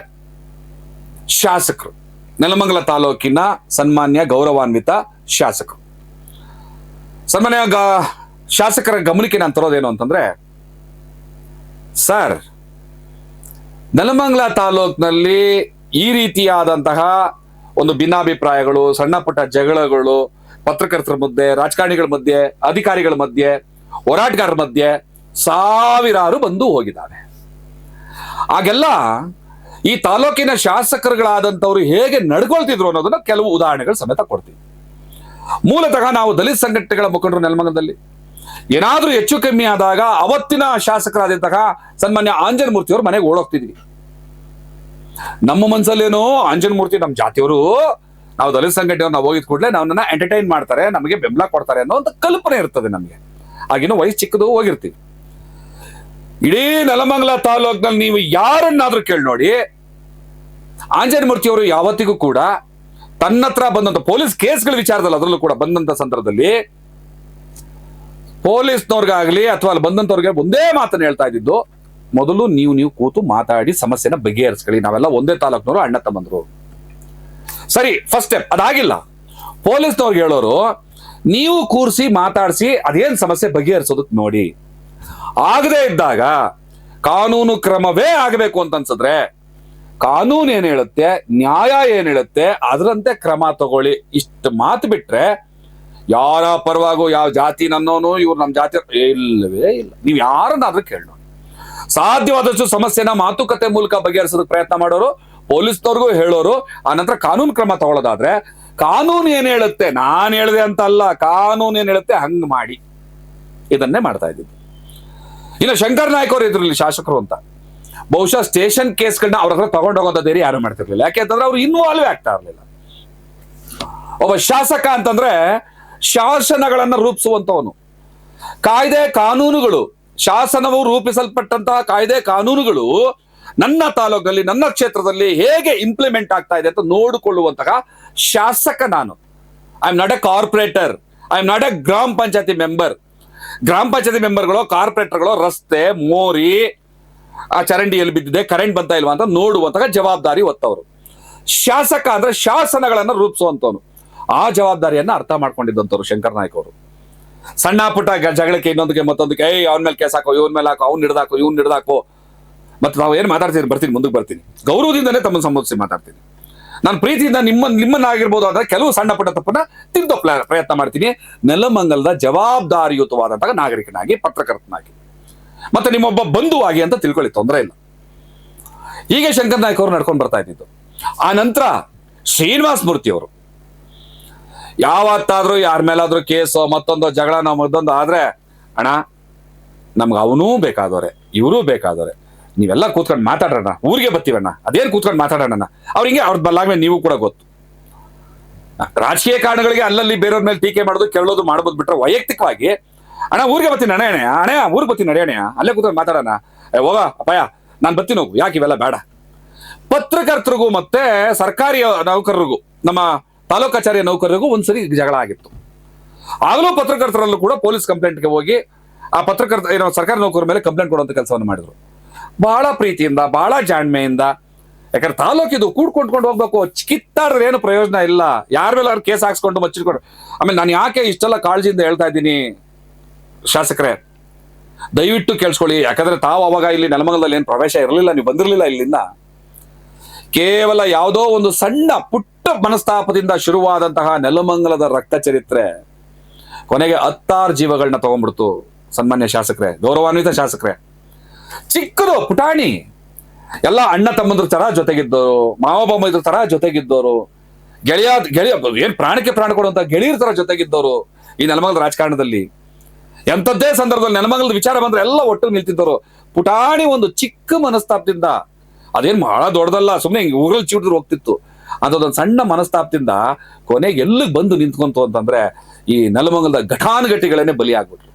ಶಾಸಕರು. ನೆಲಮಂಗಲ ತಾಲೂಕಿನ ಸನ್ಮಾನ್ಯ ಗೌರವಾನ್ವಿತ ಶಾಸಕರು. ಸನ್ಮಾನ್ಯ ಶಾಸಕರ ಗಮನಕ್ಕೆ ನಾನು ತರೋದೇನು ಅಂತಂದ್ರೆ ಸರ್ ನೆಲಮಂಗ್ಲ ತಾಲೂಕಿನಲ್ಲಿ ಈ ರೀತಿಯಾದಂತಹ ಒಂದು ಭಿನ್ನಾಭಿಪ್ರಾಯಗಳು, ಸಣ್ಣ ಪುಟ್ಟ ಜಗಳಗಳು, ಪತ್ರಕರ್ತರ ಮಧ್ಯೆ, ರಾಜಕಾರಣಿಗಳ ಮಧ್ಯೆ, ಅಧಿಕಾರಿಗಳ ಮಧ್ಯೆ, ಹೋರಾಟಗಾರರ ಮಧ್ಯೆ ಸಾವಿರಾರು ಬಂದು ಹೋಗಿದ್ದಾರೆ ಆಗೆಲ್ಲ ಈ ತಾಲೂಕಿನ ಶಾಸಕರುಗಳಾದಂಥವ್ರು ಹೇಗೆ ನಡ್ಕೊಳ್ತಿದ್ರು ಅನ್ನೋದನ್ನ ಕೆಲವು ಉದಾಹರಣೆಗಳು ಸಮೇತ ಕೊಡ್ತೀವಿ ಮೂಲತಃ ನಾವು ದಲಿತ ಸಂಘಟನೆಗಳ ಮುಖಂಡರು ನೆಲಮಂಗಲದಲ್ಲಿ ಏನಾದ್ರೂ ಹೆಚ್ಚು ಕಮ್ಮಿ ಆದಾಗ ಅವತ್ತಿನ ಶಾಸಕರಾದಂತಹ ಸನ್ಮಾನ್ಯ ಆಂಜನ ಮೂರ್ತಿಯವರು ಮನೆಗೆ ಓಡೋಗ್ತಿದ್ವಿ. ನಮ್ಮ ಮನಸ್ಸಲ್ಲೇನೋ ಆಂಜನ ಮೂರ್ತಿ ನಮ್ಮ ಜಾತಿಯವರು, ನಾವು ದಲಿತ ಸಂಘಟನೆಯವ್ರು, ನಾವು ಹೋಗಿದ್ ಕೂಡಲೇ ನಮ್ಮನ್ನ ಎಂಟರ್ಟೈನ್ ಮಾಡ್ತಾರೆ, ನಮಗೆ ಬೆಂಬಲ ಕೊಡ್ತಾರೆ ಅನ್ನೋ ಒಂದು ಕಲ್ಪನೆ ಇರ್ತದೆ ನಮಗೆ. ಆಗಿನ ವಯಸ್ಸು ಚಿಕ್ಕದು ಹೋಗಿರ್ತೀವಿ. ಇಡೀ ನೆಲಮಂಗಲ ತಾಲೂಕಿನಲ್ಲಿ ನೀವು ಯಾರನ್ನಾದ್ರೂ ಕೇಳಿ ನೋಡಿ ಆಂಜನೇಯ ಮೂರ್ತಿಯವರು ಯಾವತ್ತಿಗೂ ಕೂಡ ತನ್ನತ್ರ ಬಂದಂತ ಪೊಲೀಸ್ ಕೇಸ್ಗಳ ವಿಚಾರದಲ್ಲಿ ಅದರಲ್ಲೂ ಕೂಡ ಬಂದಂತ ಸಂದರ್ಭದಲ್ಲಿ ಪೊಲೀಸ್ನವ್ರಿಗಾಗ್ಲಿ ಅಥವಾ ಅಲ್ಲಿ ಬಂದಂತವ್ರಿಗೆ ಒಂದೇ ಮಾತನ್ನು ಹೇಳ್ತಾ ಇದ್ದಿದ್ದು, ಮೊದಲು ನೀವು ನೀವು ಕೂತು ಮಾತಾಡಿ ಸಮಸ್ಯೆನ ಬಗೆಹರಿಸ್ಕೊಳ್ಳಿ. ನಾವೆಲ್ಲ ಒಂದೇ ತಾಲೂಕ್ನವರು, ಅಣ್ಣ ತಮ್ಮಂದ್ರು. ಸರಿ ಫಸ್ಟ್ ಸ್ಟೆಪ್ ಅದಾಗಿಲ್ಲ. ಪೊಲೀಸ್ನವ್ರಿಗೆ ಹೇಳೋರು, ನೀವು ಕೂರಿಸಿ ಮಾತಾಡಿಸಿ ಅದೇನ್ ಸಮಸ್ಯೆ ಬಗೆಹರಿಸೋದಕ್ಕೆ ನೋಡಿ. ಆಗದೇ ಇದ್ದಾಗ ಕಾನೂನು ಕ್ರಮವೇ ಆಗಬೇಕು ಅಂತ ಅನ್ಸಿದ್ರೆ ಕಾನೂನು ಏನ್ ಹೇಳುತ್ತೆ, ನ್ಯಾಯ ಏನ್ ಹೇಳುತ್ತೆ, ಅದರಂತೆ ಕ್ರಮ ತಗೊಳ್ಳಿ. ಇಷ್ಟು ಮಾತು ಬಿಟ್ರೆ ಯಾರ ಪರವಾಗೂ ಯಾವ ಜಾತಿ ನನ್ನೋನು ಇವ್ರು ನಮ್ಮ ಜಾತಿ ಇಲ್ಲವೇ ಇಲ್ಲ. ನೀವು ಯಾರನ್ನಾದ್ರೂ ಕೇಳಿ ನೋಡಿ ಸಾಧ್ಯವಾದಷ್ಟು ಸಮಸ್ಯೆನ ಮಾತುಕತೆ ಮೂಲಕ ಬಗೆಹರಿಸೋದಕ್ಕೆ ಪ್ರಯತ್ನ ಮಾಡೋರು, ಪೊಲೀಸ್ನವ್ರಿಗೂ ಹೇಳೋರು ಆನಂತರ ಕಾನೂನು ಕ್ರಮ ತಗೊಳ್ಳೋದಾದ್ರೆ, ಕಾನೂನು ಏನ್ ಹೇಳುತ್ತೆ? ನಾನು ಹೇಳಿದೆ ಅಂತ ಅಲ್ಲ, ಕಾನೂನು ಏನ್ ಹೇಳುತ್ತೆ? ಹಂಗ್ ಮಾಡಿ. ಇದನ್ನೇ ಮಾಡ್ತಾ ಇದ್ದಿದ್ದು ಇನ್ನು ಶಂಕರ್ ನಾಯ್ಕ ಅವರು ಇದ್ರಲ್ಲಿ ಶಾಸಕರು ಅಂತ. ಬಹುಶಃ ಸ್ಟೇಷನ್ ಕೇಸ್ಗಳನ್ನ ಅವ್ರ ಹತ್ರ ತಗೊಂಡೋಗೋದ ಧೈರ್ಯ ಯಾರು ಮಾಡ್ತಿರ್ಲಿಲ್ಲ. ಯಾಕೆಂತಂದ್ರೆ ಅವ್ರು ಇನ್ವಾಲ್ವ್ ಆಗ್ತಾ ಇರ್ಲಿಲ್ಲ. ಒಬ್ಬ ಶಾಸಕ ಅಂತಂದ್ರೆ ಶಾಸನಗಳನ್ನ ರೂಪಿಸುವಂತವನು. ಕಾಯ್ದೆ ಕಾನೂನುಗಳು, ಶಾಸನವು ರೂಪಿಸಲ್ಪಟ್ಟಂತಹ ಕಾಯ್ದೆ ಕಾನೂನುಗಳು ನನ್ನ ತಾಲೂಕಲ್ಲಿ, ನನ್ನ ಕ್ಷೇತ್ರದಲ್ಲಿ ಹೇಗೆ ಇಂಪ್ಲಿಮೆಂಟ್ ಆಗ್ತಾ ಇದೆ ಅಂತ ನೋಡಿಕೊಳ್ಳುವಂತಹ ಶಾಸಕ ನಾನು. I am not a corporator I am not a ಗ್ರಾಮ ಪಂಚಾಯತಿ ಮೆಂಬರ್ ಗ್ರಾಮ ಪಂಚಾಯತಿ ಮೆಂಬರ್ಗಳು ಕಾರ್ಪೊರೇಟರ್ಗಳು, ರಸ್ತೆ, ಮೋರಿ, ಆ ಚರಂಡಿ ಎಲ್ಲಿ ಬಿದ್ದಿದೆ ಕರೆಂಟ್ ಬಂತಾ ಇಲ್ವಾ ಅಂತ ನೋಡುವಂತಹ ಜವಾಬ್ದಾರಿ ಹೊತ್ತವರು. ಶಾಸಕ ಅಂದ್ರೆ ಶಾಸನಗಳನ್ನು ರೂಪಿಸುವಂತವನು. ಆ ಜವಾಬ್ದಾರಿಯನ್ನ ಅರ್ಥ ಮಾಡ್ಕೊಂಡಿದ್ದಂಥವ್ರು ಶಂಕರ್ ನಾಯ್ಕ ಅವರು. ಸಣ್ಣ ಪುಟ್ಟ ಜಗಳಕ್ಕೆ ಇನ್ನೊಂದಕ್ಕೆ ಮತ್ತೊಂದಕ್ಕೆ, ಏಯ್, ಅವನ ಮೇಲೆ ಕೇಸ್ ಹಾಕೋ, ಇವನ್ ಮೇಲೆ ಹಾಕೋ, ಅವ್ನು ಹಿಡ್ದಾಕೋ ಇವ್ನು ಹಿಡ್ದಾಕೋ ಮತ್ತೆ ನಾವು ಏನು ಮಾತಾಡ್ತೀನಿ ಬರ್ತೀನಿ ಮುಂದಕ್ಕೆ ಬರ್ತೀನಿ. ಗೌರವದಿಂದಲೇ ತಮ್ಮನ್ನು ಸಂಬೋಧಿಸಿ ಮಾತಾಡ್ತೀನಿ. ನಾನು ಪ್ರೀತಿಯಿಂದ ನಿಮ್ಮ ನಿಮ್ಮನ್ನಾಗಿರ್ಬೋದು ಅಂದ್ರೆ ಕೆಲವು ಸಣ್ಣ ಪುಟ್ಟ ತಪ್ಪನ್ನ ತಿಂದು ಪ್ರಯತ್ನ ಮಾಡ್ತೀನಿ. ನೆಲಮಂಗಲದ ಜವಾಬ್ದಾರಿಯುತವಾದಂತಹ ನಾಗರಿಕನಾಗಿ, ಪತ್ರಕರ್ತನಾಗಿ. ಮತ್ತೆ ನಿಮ್ಮೊಬ್ಬ ಬಂಧುವಾಗಿ ಅಂತ ತಿಳ್ಕೊಳ್ಳಿ, ತೊಂದರೆ ಇಲ್ಲ. ಹೀಗೆ ಶಂಕರ್ ನಾಯ್ಕ ಅವರು ನಡ್ಕೊಂಡು ಬರ್ತಾ ಇದ್ದಿದ್ದು. ಆ ನಂತರ ಶ್ರೀನಿವಾಸ್ ಮೂರ್ತಿ ಅವರು. ಯಾವತ್ತಾದ್ರೂ ಯಾರ ಮೇಲಾದ್ರೂ ಕೇಸು, ಮತ್ತೊಂದು ಜಗಳನೋ ಮತ್ತೊಂದು ಆದ್ರೆ, ಅಣ್ಣ, ನಮ್ಗೆ ಅವನೂ ಬೇಕಾದವ್ರೆ, ಇವರೂ ಬೇಕಾದವ್ರೆ. ನೀವೆಲ್ಲ ಕೂತ್ಕೊಂಡು ಮಾತಾಡೋಣ ಊರಿಗೆ ಬರ್ತೀವಣ್ಣ ಅದೇನು ಕೂತ್ಕೊಂಡು ಮಾತಾಡೋಣ ಅವ್ರಿಗೆ ಹಿಂಗೆ, ಅವ್ರ ಬಲ್ಲಾಗ್ಮೇಲೆ ನೀವು ಕೂಡ ಗೊತ್ತು. ರಾಜಕೀಯ ಕಾರಣಗಳಿಗೆ ಅಲ್ಲಲ್ಲಿ ಬೇರೆಯವ್ರ ಮೇಲೆ ಟೀಕೆ ಮಾಡೋದು, ಕೇಳೋದು, ಮಾಡ್ಬೋದು ಬಿಟ್ರೆ ವೈಯಕ್ತಿಕವಾಗಿ, ಅಣ್ಣ, ಊರಿಗೆ ಬರ್ತೀನಿ ಅಣ್ಣ ಅಣ್ಣ ಊರಿಗೆ ಬರ್ತೀನಿ, ನಡೆ ಅಣ್ಣ ಅಲ್ಲೇ ಕೂತ್ಕೊಂಡು ಮಾತಾಡೋಣ. ಹೋಗ, ಅಪ್ಪಯ್ಯ, ನಾನು ಬರ್ತೀನಿ ಹೋಗು, ಯಾಕೆ ಇವೆಲ್ಲ ಬೇಡ. ಪತ್ರಕರ್ತರಿಗೂ ಮತ್ತೆ ಸರ್ಕಾರಿ ನೌಕರರಿಗೂ, ನಮ್ಮ ತಾಲೂಕು ಕಚೇರಿಯ ನೌಕರರಿಗೂ ಒಂದ್ಸರಿ ಜಗಳ ಆಗಿತ್ತು. ಆಗಲೂ ಪತ್ರಕರ್ತರಲ್ಲೂ ಕೂಡ ಪೊಲೀಸ್ ಕಂಪ್ಲೇಂಟ್ಗೆ ಹೋಗಿ, ಆ ಪತ್ರಕರ್ತ, ಏನೋ ಸರ್ಕಾರಿ ನೌಕರ ಮೇಲೆ ಕಂಪ್ಲೇಂಟ್ ಕೊಡುವಂಥ ಕೆಲಸವನ್ನು ಮಾಡಿದ್ರು. ಬಹಳ ಪ್ರೀತಿಯಿಂದ, ಬಹಳ ಜಾಣ್ಮೆಯಿಂದ, ಯಾಕಂದ್ರೆ ತಾಲೂಕಿದು ಕೂಡ್ಕೊಂಡ್ಕೊಂಡು ಹೋಗ್ಬೇಕು ಕಿತ್ತಾಡ್ರೆ ಏನು ಪ್ರಯೋಜನ ಇಲ್ಲ. ಯಾರ ಮೇಲೆ ಅವ್ರು ಕೇಸ್ ಹಾಕ್ಸ್ಕೊಂಡು ಮಚ್ಚಿಟ್ಕೊಂಡು, ಆಮೇಲೆ ನಾನು ಯಾಕೆ ಇಷ್ಟೆಲ್ಲ ಕಾಳಜಿಯಿಂದ ಹೇಳ್ತಾ ಇದ್ದೀನಿ? ಶಾಸಕರೇ, ದಯವಿಟ್ಟು ಕೇಳಿಸ್ಕೊಳ್ಳಿ. ಯಾಕಂದ್ರೆ ತಾವು ಅವಾಗ ಇಲ್ಲಿ ನೆಲಮಂಗಲದಲ್ಲಿ ಏನು ಪ್ರವೇಶ ಇರಲಿಲ್ಲ, ನೀವು ಬಂದಿರಲಿಲ್ಲ ಇಲ್ಲಿಂದ. ಕೇವಲ ಯಾವುದೋ ಒಂದು ಸಣ್ಣ ಪುಟ್ಟ ಮನಸ್ತಾಪದಿಂದ ಶುರುವಾದಂತಹ ನೆಲಮಂಗಲದ ರಕ್ತ ಚರಿತ್ರೆ ಕೊನೆಗೆ ಹತ್ತಾರು ಜೀವಗಳನ್ನ ತಗೊಂಡ್ಬಿಡ್ತು ಸನ್ಮಾನ್ಯ ಶಾಸಕರೇ, ಗೌರವಾನ್ವಿತ ಶಾಸಕರೇ. ಚಿಕ್ಕದು ಪುಟಾಣಿ. ಎಲ್ಲ ಅಣ್ಣ ತಮ್ಮಂದ್ರ ತರ ಜೊತೆಗಿದ್ದವರು ಮಾವ ಇದ್ರ ತರ ಜೊತೆಗಿದ್ದವರು ಗೆಳೆಯ ಗೆಳೆಯ, ಏನ್ ಪ್ರಾಣಕ್ಕೆ ಪ್ರಾಣ ಕೊಡುವಂತ ಗೆಳೆಯರ ತರ ಜೊತೆಗಿದ್ದವರು ಈ ನೆಲಮಂಗಲ ರಾಜಕಾರಣದಲ್ಲಿ. ಎಂಥದ್ದೇ ಸಂದರ್ಭದಲ್ಲಿ ನೆಲಮಂಗಲದ ವಿಚಾರ ಬಂದ್ರೆ ಎಲ್ಲ ಒಟ್ಟು ನಿಲ್ತಿದ್ದವರು ಪುಟಾಣಿ ಒಂದು ಚಿಕ್ಕ ಮನಸ್ತಾಪದಿಂದ, ಅದೇನ್ ಬಹಳ ದೊಡ್ಡದಲ್ಲ ಸುಮ್ಮನೆ ಹಿಂಗೆ ಊರಲ್ಲಿ ಚೀಟಿದ್ರು ಹೋಗ್ತಿತ್ತು. ಅದೊಂದು ಸಣ್ಣ ಮನಸ್ತಾಪದಿಂದ ಕೊನೆಗೆ ಎಲ್ಲಿಗೆ ಬಂದು ನಿಂತ್ಕೊಂತು ಅಂತಂದ್ರೆ ಈ ನೆಲಮಂಗಲದ ಘಟಾನುಘಟಿಗಳೇನೆ ಬಲಿ ಆಗ್ಬಿಟ್ರು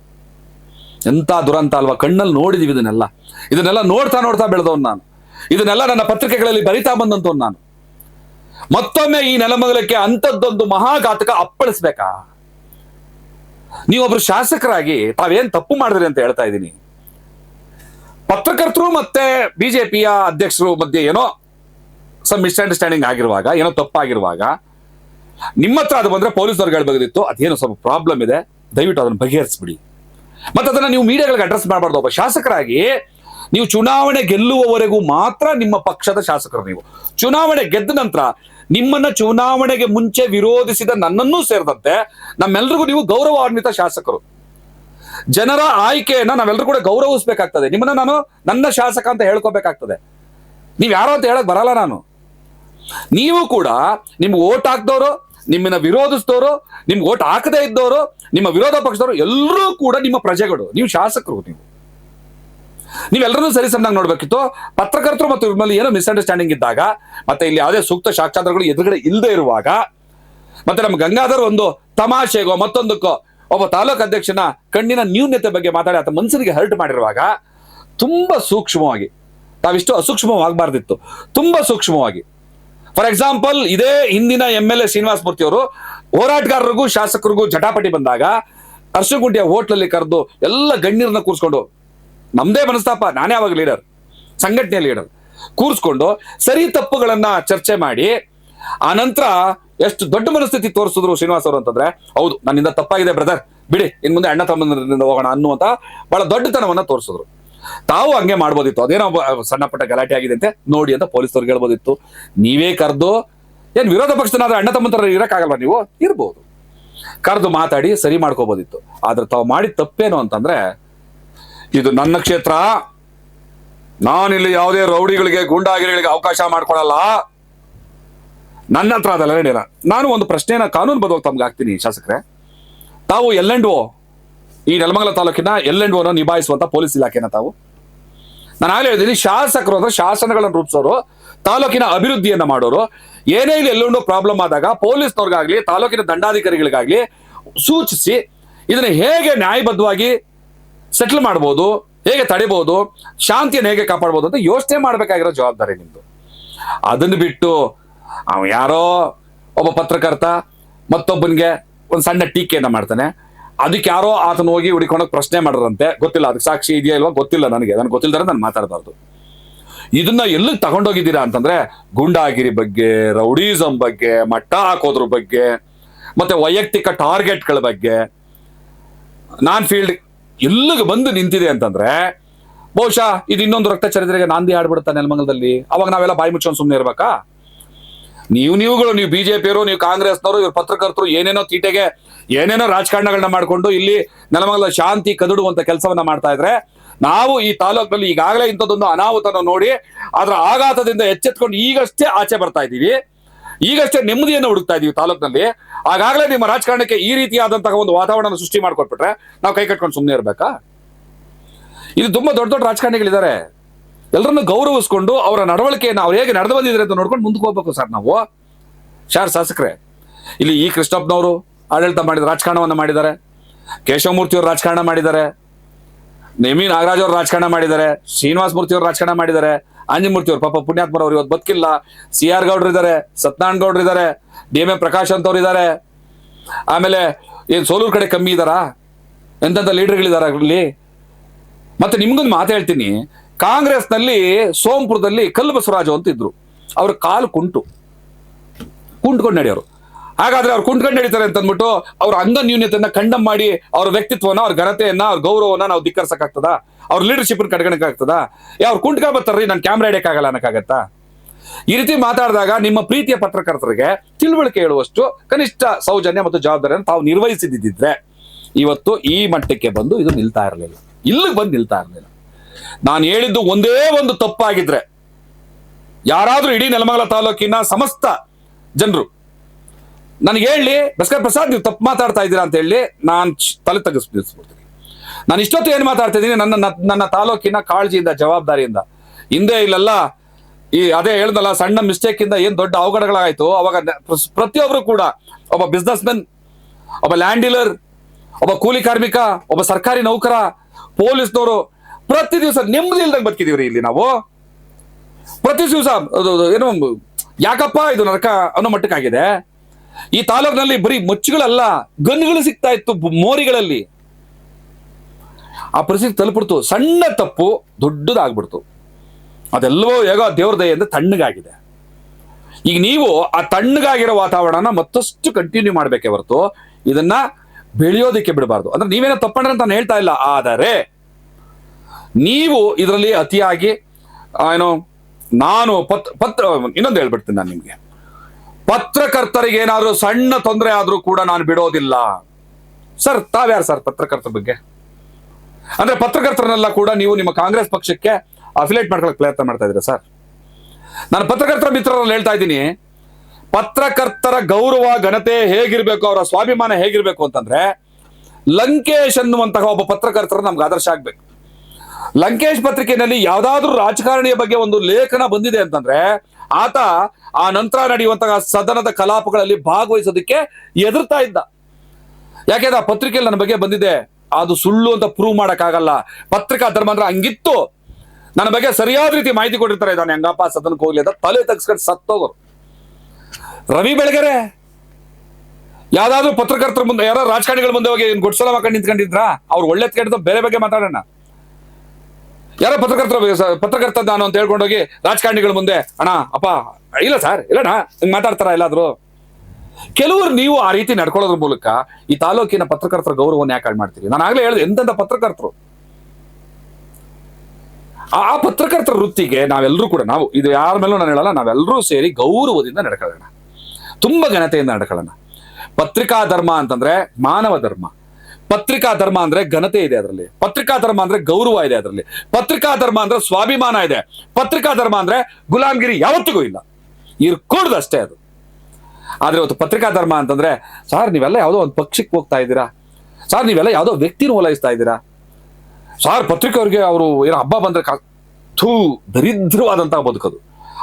ಎಂತ ದುರಂತ ಅಲ್ವಾ? ಕಣ್ಣಲ್ಲಿ ನೋಡಿದೀವಿ ಇದನ್ನೆಲ್ಲ. ಇದನ್ನೆಲ್ಲ ನೋಡ್ತಾ ನೋಡ್ತಾ ಬೆಳೆದವನು ನಾನು. ಇದನ್ನೆಲ್ಲ ನನ್ನ ಪತ್ರಿಕೆಗಳಲ್ಲಿ ಬರಿತಾ ಬಂದಂತವ್ ನಾನು. ಮತ್ತೊಮ್ಮೆ ಈ ನೆಲಮಂಗಲಕ್ಕೆ ಅಂಥದ್ದೊಂದು ಮಹಾಘಾತಕ ಅಪ್ಪಳಿಸ್ಬೇಕಾ? ನೀವೊಬ್ರು ಶಾಸಕರಾಗಿ ತಾವೇನ್ ತಪ್ಪು ಮಾಡಿದ್ರಿ ಅಂತ ಹೇಳ್ತಾ ಇದ್ದೀನಿ. ಪತ್ರಕರ್ತರು ಮತ್ತೆ ಬಿಜೆಪಿಯ ಅಧ್ಯಕ್ಷರು ಮಧ್ಯೆ ಏನೋ ಸಮ್ ಮಿಸ್ಅಂಡರ್ಸ್ಟ್ಯಾಂಡಿಂಗ್ ಆಗಿರುವಾಗ, ಏನೋ ತಪ್ಪಾಗಿರುವಾಗ, ನಿಮ್ಮ ಹತ್ರ ಅದು ಬಂದ್ರೆ ಪೊಲೀಸವ್ರಿಗೆ ಹೇಳ್ಬೇಕಿತ್ತು ಅದೇನೋ ಸ್ವಲ್ಪ ಪ್ರಾಬ್ಲಮ್ ಇದೆ, ದಯವಿಟ್ಟು ಅದನ್ನು ಬಗೆಹರಿಸ್ಬಿಡಿ. ಮತ್ತೆ ಅದನ್ನ ನೀವು ಮೀಡಿಯಾಗಳಿಗೆ ಅಡ್ರೆಸ್ ಮಾಡಬಾರ್ದು. ಒಬ್ಬ ಶಾಸಕರಾಗಿ ನೀವು ಚುನಾವಣೆ ಗೆಲ್ಲುವವರೆಗೂ ಮಾತ್ರ ನಿಮ್ಮ ಪಕ್ಷದ ಶಾಸಕರು ನೀವು. ಚುನಾವಣೆ ಗೆದ್ದ ನಂತರ ನಿಮ್ಮನ್ನ ಚುನಾವಣೆಗೆ ಮುಂಚೆ ವಿರೋಧಿಸಿದ ನನ್ನನ್ನೂ ಸೇರಿದಂತೆ ನಮ್ಮೆಲ್ರಿಗೂ ನೀವು ಗೌರವಾನ್ವಿತ ಶಾಸಕರು. ಜನರ ಆಯ್ಕೆಯನ್ನ ನಾವೆಲ್ಲರೂ ಕೂಡ ಗೌರವಿಸಬೇಕಾಗ್ತದೆ. ನಿಮ್ಮನ್ನ ನಾನು ನನ್ನ ಶಾಸಕ ಅಂತ ಹೇಳ್ಕೋಬೇಕಾಗ್ತದೆ. ನೀವ್ ಯಾರೋ ಅಂತ ಹೇಳಕ್ ಬರಲ್ಲ ನಾನು. ನೀವು ಕೂಡ ನಿಮ್ಗೆ ಓಟ್ ಹಾಕ್ದವರು ನಿಮ್ಮನ್ನ ವಿರೋಧಿಸಿದವರು, ನಿಮ್ಗೆ ಓಟ್ ಹಾಕದೇ ಇದ್ದವರು, ನಿಮ್ಮ ವಿರೋಧ ಪಕ್ಷದವರು ಎಲ್ಲರೂ ಕೂಡ ನಿಮ್ಮ ಪ್ರಜೆಗಳು, ನೀವು ಶಾಸಕರು ನೀವು. ನೀವೆಲ್ಲರನ್ನೂ ಸರಿ ಸಮನಾಗಿ ನೋಡ್ಬೇಕಿತ್ತು. ಪತ್ರಕರ್ತರು ಮತ್ತು ನಿಮ್ಮಲ್ಲಿ ಮೇಲೆ ಏನೋ ಮಿಸ್ಅಂಡರ್ಸ್ಟ್ಯಾಂಡಿಂಗ್ ಇದ್ದಾಗ, ಮತ್ತೆ ಇಲ್ಲಿ ಯಾವುದೇ ಸೂಕ್ತ ಸಾಕ್ಷಾಧಾರಗಳು ಎದುರುಗಡೆ ಇಲ್ಲದೆ ಇರುವಾಗ, ಮತ್ತೆ ನಮ್ಮ ಗಂಗಾಧರ್ ಒಂದು ತಮಾಷೆಗೋ, ಮತ್ತೊಂದಕ್ಕೋ, ಒಬ್ಬ ತಾಲೂಕು ಅಧ್ಯಕ್ಷನ ಕಣ್ಣಿನ ನ್ಯೂನ್ಯತೆ ಬಗ್ಗೆ ಮಾತಾಡಿ ಆತ ಮನಸ್ಸಿಗೆ ಹರ್ಟ್ ಮಾಡಿರುವಾಗ, ತುಂಬಾ ಸೂಕ್ಷ್ಮವಾಗಿ, ತಾವಿಷ್ಟು ಅಸೂಕ್ಷ್ಮವಾಗಬಾರ್ದಿತ್ತು. ತುಂಬಾ ಸೂಕ್ಷ್ಮವಾಗಿ. ಫಾರ್ ಎಕ್ಸಾಂಪಲ್ ಇದೇ ಹಿಂದಿನ M L A Srinivasa Murthy ಅವರು ಹೋರಾಟಗಾರರಿಗೂ ಶಾಸಕರಿಗೂ ಜಟಾಪಟಿ ಬಂದಾಗ ಅರ್ಶಗುಂಟಿಯ ಹೋಟ್ಲಲ್ಲಿ ಕರೆದು ಎಲ್ಲ ಗಣ್ಯರನ್ನ ಕೂರಿಸ್ಕೊಂಡು, ನಮ್ದೇ ಮನಸ್ತಾಪ, ನಾನೇ ಅವಾಗ ಲೀಡರ್ ಸಂಘಟನೆ ಲೀಡರ್ ಕೂರಿಸ್ಕೊಂಡು ಸರಿ ತಪ್ಪುಗಳನ್ನ ಚರ್ಚೆ ಮಾಡಿ ಆ ನಂತರ ಎಷ್ಟು ದೊಡ್ಡ ಮನಸ್ಥಿತಿ ತೋರಿಸಿದ್ರು ಶ್ರೀನಿವಾಸ್ ಅವರು ಅಂತಂದ್ರೆ, ಹೌದು, ನನ್ನಿಂದ ತಪ್ಪಾಗಿದೆ ಬ್ರದರ್ ಬಿಡಿ, ಇನ್ ಮುಂದೆ ಅಣ್ಣ ತಮ್ಮಂದ್ರಿಂದ ಹೋಗೋಣ ಅನ್ನುವಂತ ಬಹಳ ದೊಡ್ಡತನವನ್ನ ತೋರಿಸಿದ್ರು. ತಾವು ಹಂಗೆ ಮಾಡ್ಬೋದಿತ್ತು. ಅದೇನೋ ಸಣ್ಣ ಪುಟ್ಟ ಗಲಾಟೆ ಆಗಿದೆ ಅಂತ ನೋಡಿ ಅಂತ ಪೊಲೀಸರಿಗೆ ಹೇಳ್ಬೋದಿತ್ತು. ನೀವೇ ಕರೆದು, ಏನ್ ವಿರೋಧ ಪಕ್ಷದನಾದ್ರೆ ಅಣ್ಣ ತಮ್ಮಂತರ ಇರೋಕ್ಕಾಗಲ್ಲ ನೀವು? ಇರ್ಬೋದು. ಕರೆದು ಮಾತಾಡಿ, ಸರಿ ಮಾಡ್ಕೋಬೋದಿತ್ತು. ಆದ್ರೆ ತಾವು ಮಾಡಿದ ತಪ್ಪೇನು ಅಂತಂದ್ರೆ, ಇದು ನನ್ನ ಕ್ಷೇತ್ರ. ನಾನಿಲ್ಲಿ ಯಾವುದೇ ರೌಡಿಗಳಿಗೆ, ಗೂಂಡಾಗಿರಿಗಳಿಗೆ ಅವಕಾಶ ಮಾಡ್ಕೊಡಲ್ಲ ನನ್ನ ಹತ್ರ ಅದಲ್ಲ ನಾನು ಒಂದು ಪ್ರಶ್ನೆನ ಕಾನೂನು ಬದಲು ತಮ್ಗೆ ಹಾಕ್ತೀನಿ, ಶಾಸಕರೇ. ತಾವು ಎಲ್ಲೆಂಡೋ ಈ ನೆಲಮಂಗಲ ತಾಲೂಕಿನ ಎಲ್ ಅಂಡ್ ಓನ ನಿಭಾಯಿಸುವಂತ ಪೊಲೀಸ್ ಇಲಾಖೆನ ತಾವು. ನಾನು ಆಗಲೇ ಹೇಳಿದ್ದೀನಿ ಶಾಸಕರು ಅಂದ್ರೆ ಶಾಸನಗಳನ್ನು ರೂಪಿಸೋರು, ತಾಲೂಕಿನ ಅಭಿವೃದ್ಧಿಯನ್ನ ಮಾಡೋರು, ಏನೇ ಇಲ್ಲಿ ಎಲ್ಲೊಂದು ಪ್ರಾಬ್ಲಮ್ ಆದಾಗ ಪೊಲೀಸ್ನವ್ರಿಗಾಗ್ಲಿ, ತಾಲೂಕಿನ ದಂಡಾಧಿಕಾರಿಗಳಿಗಾಗ್ಲಿ ಸೂಚಿಸಿ ಇದನ್ನ ಹೇಗೆ ನ್ಯಾಯಬದ್ಧವಾಗಿ ಸೆಟ್ಲ್ ಮಾಡ್ಬೋದು, ಹೇಗೆ ತಡಿಬಹುದು ಶಾಂತಿಯನ್ನು ಹೇಗೆ ಕಾಪಾಡ್ಬೋದು ಅಂತ ಯೋಚನೆ ಮಾಡಬೇಕಾಗಿರೋ ಜವಾಬ್ದಾರಿ ನಿಮ್ದು. ಅದನ್ನು ಬಿಟ್ಟು ಅವ ಯಾರೋ ಒಬ್ಬ ಪತ್ರಕರ್ತ ಮತ್ತೊಬ್ಬನಿಗೆ ಒಂದು ಸಣ್ಣ ಟೀಕೆಯನ್ನು ಮಾಡ್ತಾನೆ. ಅದಕ್ಕೆ ಯಾರೋ ಆತನ ಹೋಗಿ ಹುಡಿಕೊಂಡೋಗಿ ಪ್ರಶ್ನೆ ಮಾಡಿದ್ರಂತೆ ಗೊತ್ತಿಲ್ಲ, ಅದಕ್ಕೆ ಸಾಕ್ಷಿ ಇದೆಯಾ ಇಲ್ವಾ? ಗೊತ್ತಿಲ್ಲ ನನಗೆ. ನನಗೆ ಗೊತ್ತಿಲ್ಲದ್ರೆ ನಾನು ಮಾತಾಡಬಾರ್ದು. ಇದನ್ನ ಎಲ್ಲಿಗೆ ತಗೊಂಡೋಗಿದ್ದೀರಾ ಅಂತಂದ್ರೆ, ಗುಂಡಾಗಿರಿ ಬಗ್ಗೆ ರೌಡಿಸಮ್ ಬಗ್ಗೆ, ಮಟ್ಟ ಹಾಕೋದ್ರ ಬಗ್ಗೆ, ಮತ್ತೆ ವೈಯಕ್ತಿಕ ಟಾರ್ಗೆಟ್ಗಳ ಬಗ್ಗೆ. ನಾನ್ ಫೀಲ್ಡ್ ಎಲ್ಲಿಗೆ ಬಂದು ನಿಂತಿದೆ ಅಂತಂದ್ರೆ, ಬಹುಶಃ ಇದು ಇನ್ನೊಂದು ರಕ್ತ ಚರಿತ್ರೆಗೆ ನಾಂದಿ ಆಡ್ಬಿಡುತ್ತಾ ನೆಲಮಂಗಲದಲ್ಲಿ ಅವಾಗ ನಾವೆಲ್ಲ ಬಾಯಿ ಮುಚ್ಚೋನ್ ಸುಮ್ಮನೆ ಇರ್ಬೇಕಾ? ನೀವು ನೀವುಗಳು, ನೀವು ಬಿಜೆಪಿಯವರು ನೀವು ಕಾಂಗ್ರೆಸ್ನವರು, ಇವ್ರ ಪತ್ರಕರ್ತರು, ಏನೇನೋ ತೀಟೆಗೆ ಏನೇನೋ ರಾಜಕಾರಣಗಳನ್ನ ಮಾಡ್ಕೊಂಡು ಇಲ್ಲಿ ನೆಲಮಂಗಲ ಶಾಂತಿ ಕದಡುವಂತ ಕೆಲಸವನ್ನ ಮಾಡ್ತಾ ಇದ್ರೆ ನಾವು ಈ ತಾಲೂಕಿನಲ್ಲಿ ಈಗಾಗಲೇ ಇಂಥದ್ದೊಂದು ಅನಾಹುತನ ನೋಡಿ ಅದರ ಆಘಾತದಿಂದ ಎಚ್ಚೆತ್ಕೊಂಡು ಈಗಷ್ಟೇ ಆಚೆ ಬರ್ತಾ ಇದ್ದೀವಿ. ಈಗಷ್ಟೇ ನೆಮ್ಮದಿಯನ್ನು ಹುಡುಕ್ತಾ ಇದೀವಿ ತಾಲೂಕಿನಲ್ಲಿ. ಆಗಾಗಲೇ ನಿಮ್ಮ ರಾಜಕಾರಣಕ್ಕೆ ಈ ರೀತಿಯಾದಂತಹ ಒಂದು ವಾತಾವರಣ ಸೃಷ್ಟಿ ಮಾಡ್ಕೊಟ್ಬಿಟ್ರೆ ನಾವು ಕೈ ಕಟ್ಕೊಂಡು ಸುಮ್ಮನೆ ಇರ್ಬೇಕಾ? ಇದು ತುಂಬಾ ದೊಡ್ಡ ದೊಡ್ಡ ರಾಜಕಾರಣಿಗಳಿದ್ದಾರೆ. ಎಲ್ಲರನ್ನು ಗೌರವಿಸ್ಕೊಂಡು ಅವರ ನಡವಳಿಕೆಯನ್ನು ಅವ್ರು ಹೇಗೆ ನಡೆದು ಬಂದಿದ್ದಾರೆ ಅಂತ ನೋಡ್ಕೊಂಡು ಮುಂದಕ್ಕೆ ಹೋಗ್ಬೇಕು ಸರ್ ನಾವು. ಶಾರ್ ಶಾಸಕರೇ, ಇಲ್ಲಿ ಈ ಕೃಷ್ಣಪ್ಪನವರು ಆಡಳಿತ ಮಾಡಿದ ರಾಜಕಾರಣವನ್ನು ಮಾಡಿದ್ದಾರೆ. ಕೇಶವಮೂರ್ತಿ ಅವರು ರಾಜಕಾರಣ ಮಾಡಿದ್ದಾರೆ. ನೇಮಿ ನಾಗರಾಜ್ ಅವರು ರಾಜಕಾರಣ ಮಾಡಿದ್ದಾರೆ. ಶ್ರೀನಿವಾಸ ಮೂರ್ತಿ ಅವರು ರಾಜಕಾರಣ ಮಾಡಿದ್ದಾರೆ. ಅಂಜಮೂರ್ತಿಯವರು ಪಾಪ ಪುಣ್ಯಾತ್ಮರ ಅವರು ಇವತ್ತು ಬದುಕಿಲ್ಲ. ಸಿ ಆರ್ ಗೌಡ್ರು ಇದ್ದಾರೆ ಸತ್ಯನಾರಾಯಣ ಗೌಡ್ರು ಇದ್ದಾರೆ ಡಿ ಎಂ ಎ ಪ್ರಕಾಶ್ ಅಂತವ್ರು ಇದ್ದಾರೆ. ಆಮೇಲೆ ಏನು ಸೋಲೂರು ಕಡೆ ಕಮ್ಮಿ ಇದಾರಾ ಎಂತೆಂಥ ಲೀಡರ್ಗಳಿದ್ದಾರೆ ಅಲ್ಲಿ? ಮತ್ತೆ ನಿಮ್ಗೊಂದು ಮಾತು ಹೇಳ್ತೀನಿ. ಕಾಂಗ್ರೆಸ್ನಲ್ಲಿ ಸೋಂಪುರದಲ್ಲಿ ಕಲ್ಲು ಬಸವರಾಜು ಅಂತ ಇದ್ರು. ಅವ್ರ ಕಾಲು ಕುಂಟು. ಕುಂಟ್ಕೊಂಡು ನಡೆಯೋರು. ಹಾಗಾದ್ರೆ ಅವ್ರು ಕುಂಟ್ಕೊಂಡು ನಡೀತಾರೆ ಅಂತ ಅಂದ್ಬಿಟ್ಟು ಅವ್ರ ಅಂಗ ನ್ಯೂನ್ಯತೆಯನ್ನ ಖಂಡಂ ಮಾಡಿ ಅವ್ರ ವ್ಯಕ್ತಿತ್ವನ, ಅವ್ರ ಘನತೆಯನ್ನ, ಅವ್ರ ಗೌರವನ ನಾವು ಧಿಕ್ಕರ್ಸಕ್ಕಾಗ್ತದ? ಅವ್ರ ಲೀಡರ್ಶಿಪ್ ಕಡೆಗಣಕ್ಕಾಗ್ತದ? ಏ, ಅವ್ರು ಕುಂಟ್ಕ ಬರ್ತಾರ್ರಿ, ನಾನು ಕ್ಯಾಮ್ರಾ ಹಿಡಿಯಕ್ಕಾಗಲ್ಲ ಅನ್ನಕ್ಕಾಗತ್ತಾ? ಈ ರೀತಿ ಮಾತಾಡಿದಾಗ ನಿಮ್ಮ ಪ್ರೀತಿಯ ಪತ್ರಕರ್ತರಿಗೆ ತಿಳುವಳಿಕೆ ಹೇಳುವಷ್ಟು ಕನಿಷ್ಠ ಸೌಜನ್ಯ ಮತ್ತು ಜವಾಬ್ದಾರಿಯನ್ನು ತಾವು ನಿರ್ವಹಿಸಿದ್ದಿದ್ರೆ ಇವತ್ತು ಈ ಮಟ್ಟಕ್ಕೆ ಬಂದು ಇದು ನಿಲ್ತಾ ಇರಲಿಲ್ಲ. ಇಲ್ಲಿಗೆ ಬಂದು ನಿಲ್ತಾ ಇರಲಿಲ್ಲ. ನಾನು ಹೇಳಿದ್ದು ಒಂದೇ ಒಂದು ತಪ್ಪಾಗಿದ್ರೆ ಯಾರಾದ್ರೂ ಇಡೀ ನೆಲಮಂಗಲ ತಾಲೂಕಿನ ಸಮಸ್ತ ಜನರು ನನಗೆ ಹೇಳಿ, ಬಸ್ಕರ್ ಪ್ರಸಾದ್, ನೀವು ತಪ್ಪು ಮಾತಾಡ್ತಾ ಇದ್ದೀರಾ ಅಂತ ಹೇಳಿ ನಾನು ತಲೆ ತಗ್ಗಿಸ್ಬಿಡ್ತೀನಿ ನಾನು ಇಷ್ಟೊತ್ತು ಏನ್ ಮಾತಾಡ್ತಾ ಇದ್ದೀನಿ, ನನ್ನ ನನ್ನ- ತಾಲೂಕಿನ ಕಾಳಜಿಯಿಂದ, ಜವಾಬ್ದಾರಿಯಿಂದ. ಹಿಂದೆ ಇಲ್ಲೆಲ್ಲ ಈ ಅದೇ ಹೇಳ್ದಲ್ಲ, ಸಣ್ಣ ಮಿಸ್ಟೇಕ್ ಇಂದ ಏನ್ ದೊಡ್ಡ ಅವಘಡಗಳಾಯ್ತು. ಅವಾಗ ಪ್ರತಿಯೊಬ್ರು ಕೂಡ ಒಬ್ಬ ಬಿಸ್ನೆಸ್ ಮೆನ್ ಒಬ್ಬ ಲ್ಯಾಂಡ್ ಡೀಲರ್ ಒಬ್ಬ ಕೂಲಿ ಕಾರ್ಮಿಕ, ಒಬ್ಬ ಸರ್ಕಾರಿ ನೌಕರ ಪೊಲೀಸ್ನವರು ಪ್ರತಿ ದಿವಸ ನೆಮ್ಮದಿ ಇಲ್ದಂಗೆ ಬದುಕಿದೀವ್ರಿ ಇಲ್ಲಿ ನಾವು. ಪ್ರತಿ ದಿವಸ ಏನು, ಯಾಕಪ್ಪ ಇದು ನರಕ ಅನ್ನೋ ಮಟ್ಟಕ್ಕಾಗಿದೆ. ಈ ತಾಲೂಕಿನಲ್ಲಿ ಬರೀ ಮುಚ್ಚುಗಳಲ್ಲ, ಗನ್ಗಳು ಸಿಗ್ತಾ ಇತ್ತು ಮೋರಿಗಳಲ್ಲಿ. ಆ ಪರಿಸ್ಥಿತಿ ತಲುಪಿಡ್ತು ಸಣ್ಣ ತಪ್ಪು, ದೊಡ್ಡದಾಗ್ಬಿಡ್ತು. ಅದೆಲ್ಲವೋ ಹೇಗೋ ದೇವ್ರ ದಯೆಯಿಂದ ತಣ್ಣಗಾಗಿದೆ. ಈಗ ನೀವು ಆ ತಣ್ಣಗಾಗಿರೋ ವಾತಾವರಣನ ಮತ್ತಷ್ಟು ಕಂಟಿನ್ಯೂ ಮಾಡಬೇಕೇ ಹೊರತು, ಇದನ್ನ ಬೆಳೆಯೋದಕ್ಕೆ ಬಿಡಬಾರ್ದು. ಅಂದ್ರೆ ನೀವೇನೋ ತಪ್ಪಣ್ಣ ಅಂತ ನಾನು ಹೇಳ್ತಾ ಇಲ್ಲ, ಆದರೆ ನೀವು ಇದರಲ್ಲಿ ಅತಿಯಾಗಿ ಏನೋ, ನಾನು ಪತ್, ಪತ್ರ, ಇನ್ನೊಂದು ಹೇಳ್ಬಿಡ್ತೀನಿ ನಾನು ನಿಮಗೆ. ಪತ್ರಕರ್ತರಿಗೆ ಏನಾದರೂ ಸಣ್ಣ ತೊಂದರೆ ಆದರೂ ಕೂಡ ನಾನು ಬಿಡೋದಿಲ್ಲ. ಸರ್, ತಾವ್ಯಾರು ಸರ್ ಪತ್ರಕರ್ತರ ಬಗ್ಗೆ? ಅಂದ್ರೆ ಪತ್ರಕರ್ತರನ್ನೆಲ್ಲ ಕೂಡ ನೀವು ನಿಮ್ಮ ಕಾಂಗ್ರೆಸ್ ಪಕ್ಷಕ್ಕೆ ಅಫಿಲೇಟ್ ಮಾಡ್ಕೊಳಕ್ ಪ್ರಯತ್ನ ಮಾಡ್ತಾ ಇದ್ದೀರಾ ಸರ್? ನಾನು ಪತ್ರಕರ್ತರ ಮಿತ್ರರಲ್ಲಿ ಹೇಳ್ತಾ ಇದ್ದೀನಿ. ಪತ್ರಕರ್ತರ ಗೌರವ, ಘನತೆ ಹೇಗಿರಬೇಕು, ಅವರ ಸ್ವಾಭಿಮಾನ ಹೇಗಿರಬೇಕು ಅಂತಂದ್ರೆ, ಲಂಕೇಶ್ ಅನ್ನುವಂತಹ ಒಬ್ಬ ಪತ್ರಕರ್ತರು ನಮ್ಗೆ ಆದರ್ಶ ಆಗ್ಬೇಕು. ಲಂಕೇಶ್ ಪತ್ರಿಕೆಯಲ್ಲಿ ಯಾವ್ದಾದ್ರೂ ರಾಜಕಾರಣಿಯ ಬಗ್ಗೆ ಒಂದು ಲೇಖನ ಬಂದಿದೆ ಅಂತಂದ್ರೆ, ಆತ ಆ ನಂತರ ನಡೆಯುವಂತಹ ಸದನದ ಕಲಾಪಗಳಲ್ಲಿ ಭಾಗವಹಿಸೋದಕ್ಕೆ ಎದುರ್ತಾ ಇದ್ದ. ಯಾಕೆಂದ್ರೆ ಆ ಪತ್ರಿಕೆಯಲ್ಲಿ ನನ್ನ ಬಗ್ಗೆ ಬಂದಿದೆ, ಅದು ಸುಳ್ಳು ಅಂತ ಪ್ರೂವ್ ಮಾಡಕ್ಕಾಗಲ್ಲ. ಪತ್ರಿಕಾ ಧರ್ಮ ಅಂದ್ರೆ ಹಂಗಿತ್ತು. ನನ್ನ ಬಗ್ಗೆ ಸರಿಯಾದ ರೀತಿ ಮಾಹಿತಿ ಕೊಟ್ಟಿರ್ತಾರೆ ನಾನು ಹೆಂಗಪ್ಪ ಸದನಕ್ಕೆ ಹೋಗ್ಲಿ ಅಂತ ತಲೆ ತಗ್ಸ್ಕೊಂಡು ಸತ್ತೋಗರು. ರವಿ ಬೆಳಗೆರೆ, ಯಾವ್ದಾದ್ರು ಪತ್ರಕರ್ತರ ಮುಂದೆ, ಯಾರೋ ರಾಜಕಾರಣಿಗಳ ಮುಂದೆ ಹೋಗಿ ಗುಡ್ಸಲ ಮಾಡ್ಕೊಂಡು ನಿಂತ್ಕೊಂಡಿದ್ರ? ಅವ್ರು ಒಳ್ಳೆದ್ ಕೆಟ್ಟದ ಬೇರೆ ಬಗ್ಗೆ ಮಾತಾಡೋಣ. ಯಾರೋ ಪತ್ರಕರ್ತರ ಪತ್ರಕರ್ತ ನಾನು ಅಂತ ಹೇಳ್ಕೊಂಡೋಗಿ ರಾಜಕಾರಣಿಗಳ ಮುಂದೆ, ಅಣ್ಣ, ಅಪ್ಪ, ಇಲ್ಲ ಸರ್, ಇಲ್ಲಣ್ಣ, ಹಿಂಗ್ ಮಾತಾಡ್ತಾರ ಎಲ್ಲಾದ್ರು? ಕೆಲವರು ನೀವು ಆ ರೀತಿ ನಡ್ಕೊಳ್ಳೋದ್ರ ಮೂಲಕ ಈ ತಾಲೂಕಿನ ಪತ್ರಕರ್ತರ ಗೌರವವನ್ನು ಯಾಕೆ ಮಾಡ್ತೀರಿ? ನಾನು ಆಗ್ಲೇ ಹೇಳಿದೆ, ಎಂತೆಂಥ ಪತ್ರಕರ್ತರು. ಆ ಪತ್ರಕರ್ತರ ವೃತ್ತಿಗೆ ನಾವೆಲ್ಲರೂ ಕೂಡ, ನಾವು, ಇದು ಯಾರ ಮೇಲೂ ನಾನು ಹೇಳಲ್ಲ ನಾವೆಲ್ಲರೂ ಸೇರಿ ಗೌರವದಿಂದ ನಡ್ಕೊಳ್ಳೋಣ. ತುಂಬಾ ಘನತೆಯಿಂದ ನಡ್ಕೊಳ್ಳೋಣ. ಪತ್ರಿಕಾ ಧರ್ಮ ಅಂತಂದ್ರೆ ಮಾನವ ಧರ್ಮ. ಪತ್ರಿಕಾ ಧರ್ಮ ಅಂದ್ರೆ ಘನತೆ ಇದೆ ಅದರಲ್ಲಿ. ಪತ್ರಿಕಾ ಧರ್ಮ ಅಂದ್ರೆ ಗೌರವ ಇದೆ ಅದರಲ್ಲಿ. ಪತ್ರಿಕಾ ಧರ್ಮ ಅಂದ್ರೆ ಸ್ವಾಭಿಮಾನ ಇದೆ. ಪತ್ರಿಕಾ ಧರ್ಮ ಅಂದ್ರೆ ಗುಲಾಮ್ಗಿರಿ ಯಾವತ್ತಿಗೂ ಇಲ್ಲ. ಇರ್ಕೂಡ್ದು ಅಷ್ಟೇ ಅದು. ಆದ್ರೆ ಇವತ್ತು ಪತ್ರಿಕಾ ಧರ್ಮ ಅಂತಂದ್ರೆ, ಸರ್ ನೀವೆಲ್ಲ ಯಾವುದೋ ಒಂದು ಪಕ್ಷಕ್ಕೆ ಹೋಗ್ತಾ ಇದ್ದೀರಾ? ಸರ್ ನೀವೆಲ್ಲ ಯಾವುದೋ ವ್ಯಕ್ತಿನ ಓಲೈಸ್ತಾ ಇದ್ದೀರಾ? ಸಾರ್ ಪತ್ರಿಕೆಯವ್ರಿಗೆ ಅವರು ಏನೋ ಹಬ್ಬ ಬಂದ್ರೆ ಕಾ- ಥೂ ದರಿದ್ರವಾದಂತಹ ಬದುಕೋದು.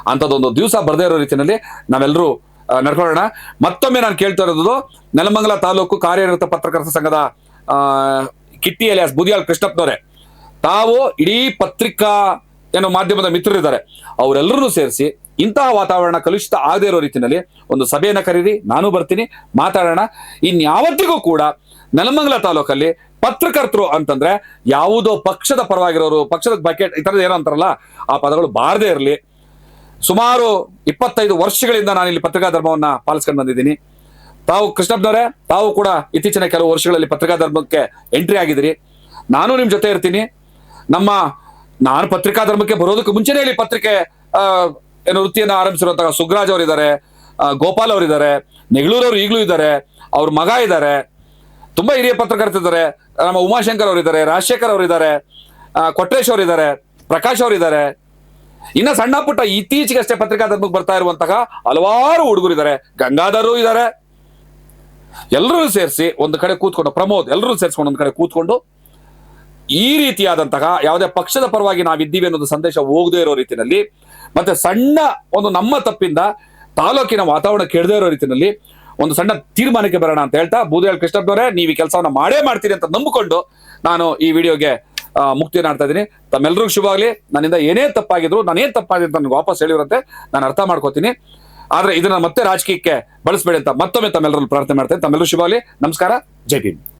ಅಂಥದ್ದೊಂದು ದಿವಸ ಬರದೇ ಇರೋ ರೀತಿಯಲ್ಲಿ ನಾವೆಲ್ಲರೂ ನಡ್ಕೊಳ್ಳೋಣ. ಮತ್ತೊಮ್ಮೆ ನಾನು ಕೇಳ್ತಾ ಇರೋದು, ನೆಲಮಂಗಲ ತಾಲೂಕು ಕಾರ್ಯನಿರತ ಪತ್ರಕರ್ತರ ಸಂಘದ ಕಿಟ್ಟಿ ಅಲಿಯಾಸ್ ಬುದಿಯಾಲ್ ಕೃಷ್ಣಪ್ಪನವರೇ, ತಾವು ಇಡೀ ಪತ್ರಿಕಾ ಏನೋ ಮಾಧ್ಯಮದ ಮಿತ್ರರಿದ್ದಾರೆ. ಅವರೆಲ್ಲರೂ ಸೇರಿಸಿ ಇಂತಹ ವಾತಾವರಣ ಕಲುಷಿತ ಆಗದೇ ಇರೋ ರೀತಿಯಲ್ಲಿ ಒಂದು ಸಭೆಯನ್ನು ಕರೀರಿ, ನಾನು ಬರ್ತೀನಿ, ಮಾತಾಡೋಣ. ಇನ್ಯಾವತ್ತಿಗೂ ಕೂಡ ನೆಲಮಂಗಲ ತಾಲೂಕಲ್ಲಿ ಪತ್ರಕರ್ತರು ಅಂತಂದ್ರೆ ಯಾವುದೋ ಪಕ್ಷದ ಪರವಾಗಿರೋರು, ಪಕ್ಷದ ಬಕೆಟ್, ಈ ಥರದ್ದು ಏನೋ ಅಂತಾರಲ್ಲ, ಆ ಪದಗಳು ಬಾರದೇ ಇರಲಿ. ಸುಮಾರು ಇಪ್ಪತ್ತೈದು ವರ್ಷಗಳಿಂದ ನಾನು ಇಲ್ಲಿ ಪತ್ರಿಕಾ ಧರ್ಮವನ್ನ ಪಾಲಿಸ್ಕೊಂಡು ಬಂದಿದ್ದೀನಿ. ತಾವು ಕೃಷ್ಣಪ್ಪನವರೇ, ತಾವು ಕೂಡ ಇತ್ತೀಚಿನ ಕೆಲವು ವರ್ಷಗಳಲ್ಲಿ ಪತ್ರಿಕಾ ಧರ್ಮಕ್ಕೆ ಎಂಟ್ರಿ ಆಗಿದ್ದೀರಿ. ನಾನು ನಿಮ್ಮ ಜೊತೆ ಇರ್ತೀನಿ. ನಮ್ಮ, ನಾನು ಪತ್ರಿಕಾ ಧರ್ಮಕ್ಕೆ ಬರೋದಕ್ಕೆ ಮುಂಚೆನೇ ಇಲ್ಲಿ ಪತ್ರಿಕೆ ಏನು ವೃತ್ತಿಯನ್ನು ಆರಂಭಿಸಿರುವಂತಹ ಸುಗ್ರಾಜ್ ಅವರಿದ್ದಾರೆ ಗೋಪಾಲ್ ಅವರಿದ್ದಾರೆ ನೆಗಳೂರವರು ಈಗಲೂ ಇದ್ದಾರೆ, ಅವ್ರ ಮಗ ಇದ್ದಾರೆ, ತುಂಬಾ ಹಿರಿಯ ಪತ್ರಕರ್ತರಿದ್ದಾರೆ ನಮ್ಮ ಉಮಾಶಂಕರ್ ಅವರಿದ್ದಾರೆ, ರಾಜಶೇಖರ್ ಅವರಿದ್ದಾರೆ ಕೊಟ್ರೇಶ್ ಅವರಿದ್ದಾರೆ, ಪ್ರಕಾಶ್ ಅವರಿದ್ದಾರೆ. ಇನ್ನ ಸಣ್ಣ ಪುಟ್ಟ ಇತ್ತೀಚೆಗಷ್ಟೇ ಪತ್ರಿಕಾ ಧರ್ಮಕ್ಕೆ ಬರ್ತಾ ಇರುವಂತಹ ಹಲವಾರು ಹುಡುಗರು ಇದ್ದಾರೆ ಗಂಗಾಧರು ಇದ್ದಾರೆ. ಎಲ್ಲರೂ ಸೇರಿಸಿ ಒಂದು ಕಡೆ ಕೂತ್ಕೊಂಡು ಪ್ರಮೋದ್ ಎಲ್ಲರೂ ಸೇರಿಸ್ಕೊಂಡು ಒಂದು ಕಡೆ ಕೂತ್ಕೊಂಡು ಈ ರೀತಿಯಾದಂತಹ ಯಾವುದೇ ಪಕ್ಷದ ಪರವಾಗಿ ನಾವಿದ್ದೀವಿ ಅನ್ನೋದು ಸಂದೇಶ ಹೋಗದೇ ಇರೋ ರೀತಿಯಲ್ಲಿ ಮತ್ತೆ ಸಣ್ಣ ಒಂದು ನಮ್ಮ ತಪ್ಪಿಂದ ತಾಲೂಕಿನ ವಾತಾವರಣ ಕೆಡದೇ ಇರೋ ರೀತಿಯಲ್ಲಿ ಒಂದು ಸಣ್ಣ ತೀರ್ಮಾನಕ್ಕೆ ಬರೋಣ ಅಂತ ಹೇಳ್ತಾ ಬೂದಿಯಾಳ್ ಕೃಷ್ಣಪ್ಪನವರೇ ನೀವು ಈ ಕೆಲಸವನ್ನ ಮಾಡೇ ಮಾಡ್ತೀರಿ ಅಂತ ನಂಬಿಕೊಂಡು ನಾನು ಈ ವಿಡಿಯೋಗೆ ಆ, ಮುಕ್ತಿಯನ್ನು ಆಡ್ತಾ ಇದ್ದೀನಿ. ತಮ್ಮೆಲ್ಲರಿಗೂ ಶುಭವಾಗಲಿ ನನ್ನಿಂದ ಏನೇ ತಪ್ಪಾಗಿದ್ರು ನಾನೇನು ತಪ್ಪಾಗಿದೆ ಅಂತ ನನಗೆ ವಾಪಸ್ ಹೇಳಿರಂತೆ ನಾನು ಅರ್ಥ ಮಾಡ್ಕೋತೀನಿ. ಆದ್ರೆ ಇದನ್ನ ಮತ್ತೆ ರಾಜಕೀಯಕ್ಕೆ ಬಳಸಬೇಡಿ ಅಂತ ಮತ್ತೊಮ್ಮೆ ತಮ್ಮೆಲ್ಲರಲ್ಲೂ ಪ್ರಾರ್ಥನೆ ಮಾಡ್ತೇನೆ. ತಮ್ಮೆಲ್ಲರೂ ಶುಭವಾಗಲಿ ನಮಸ್ಕಾರ. ಜೈ ಭೀಮ್.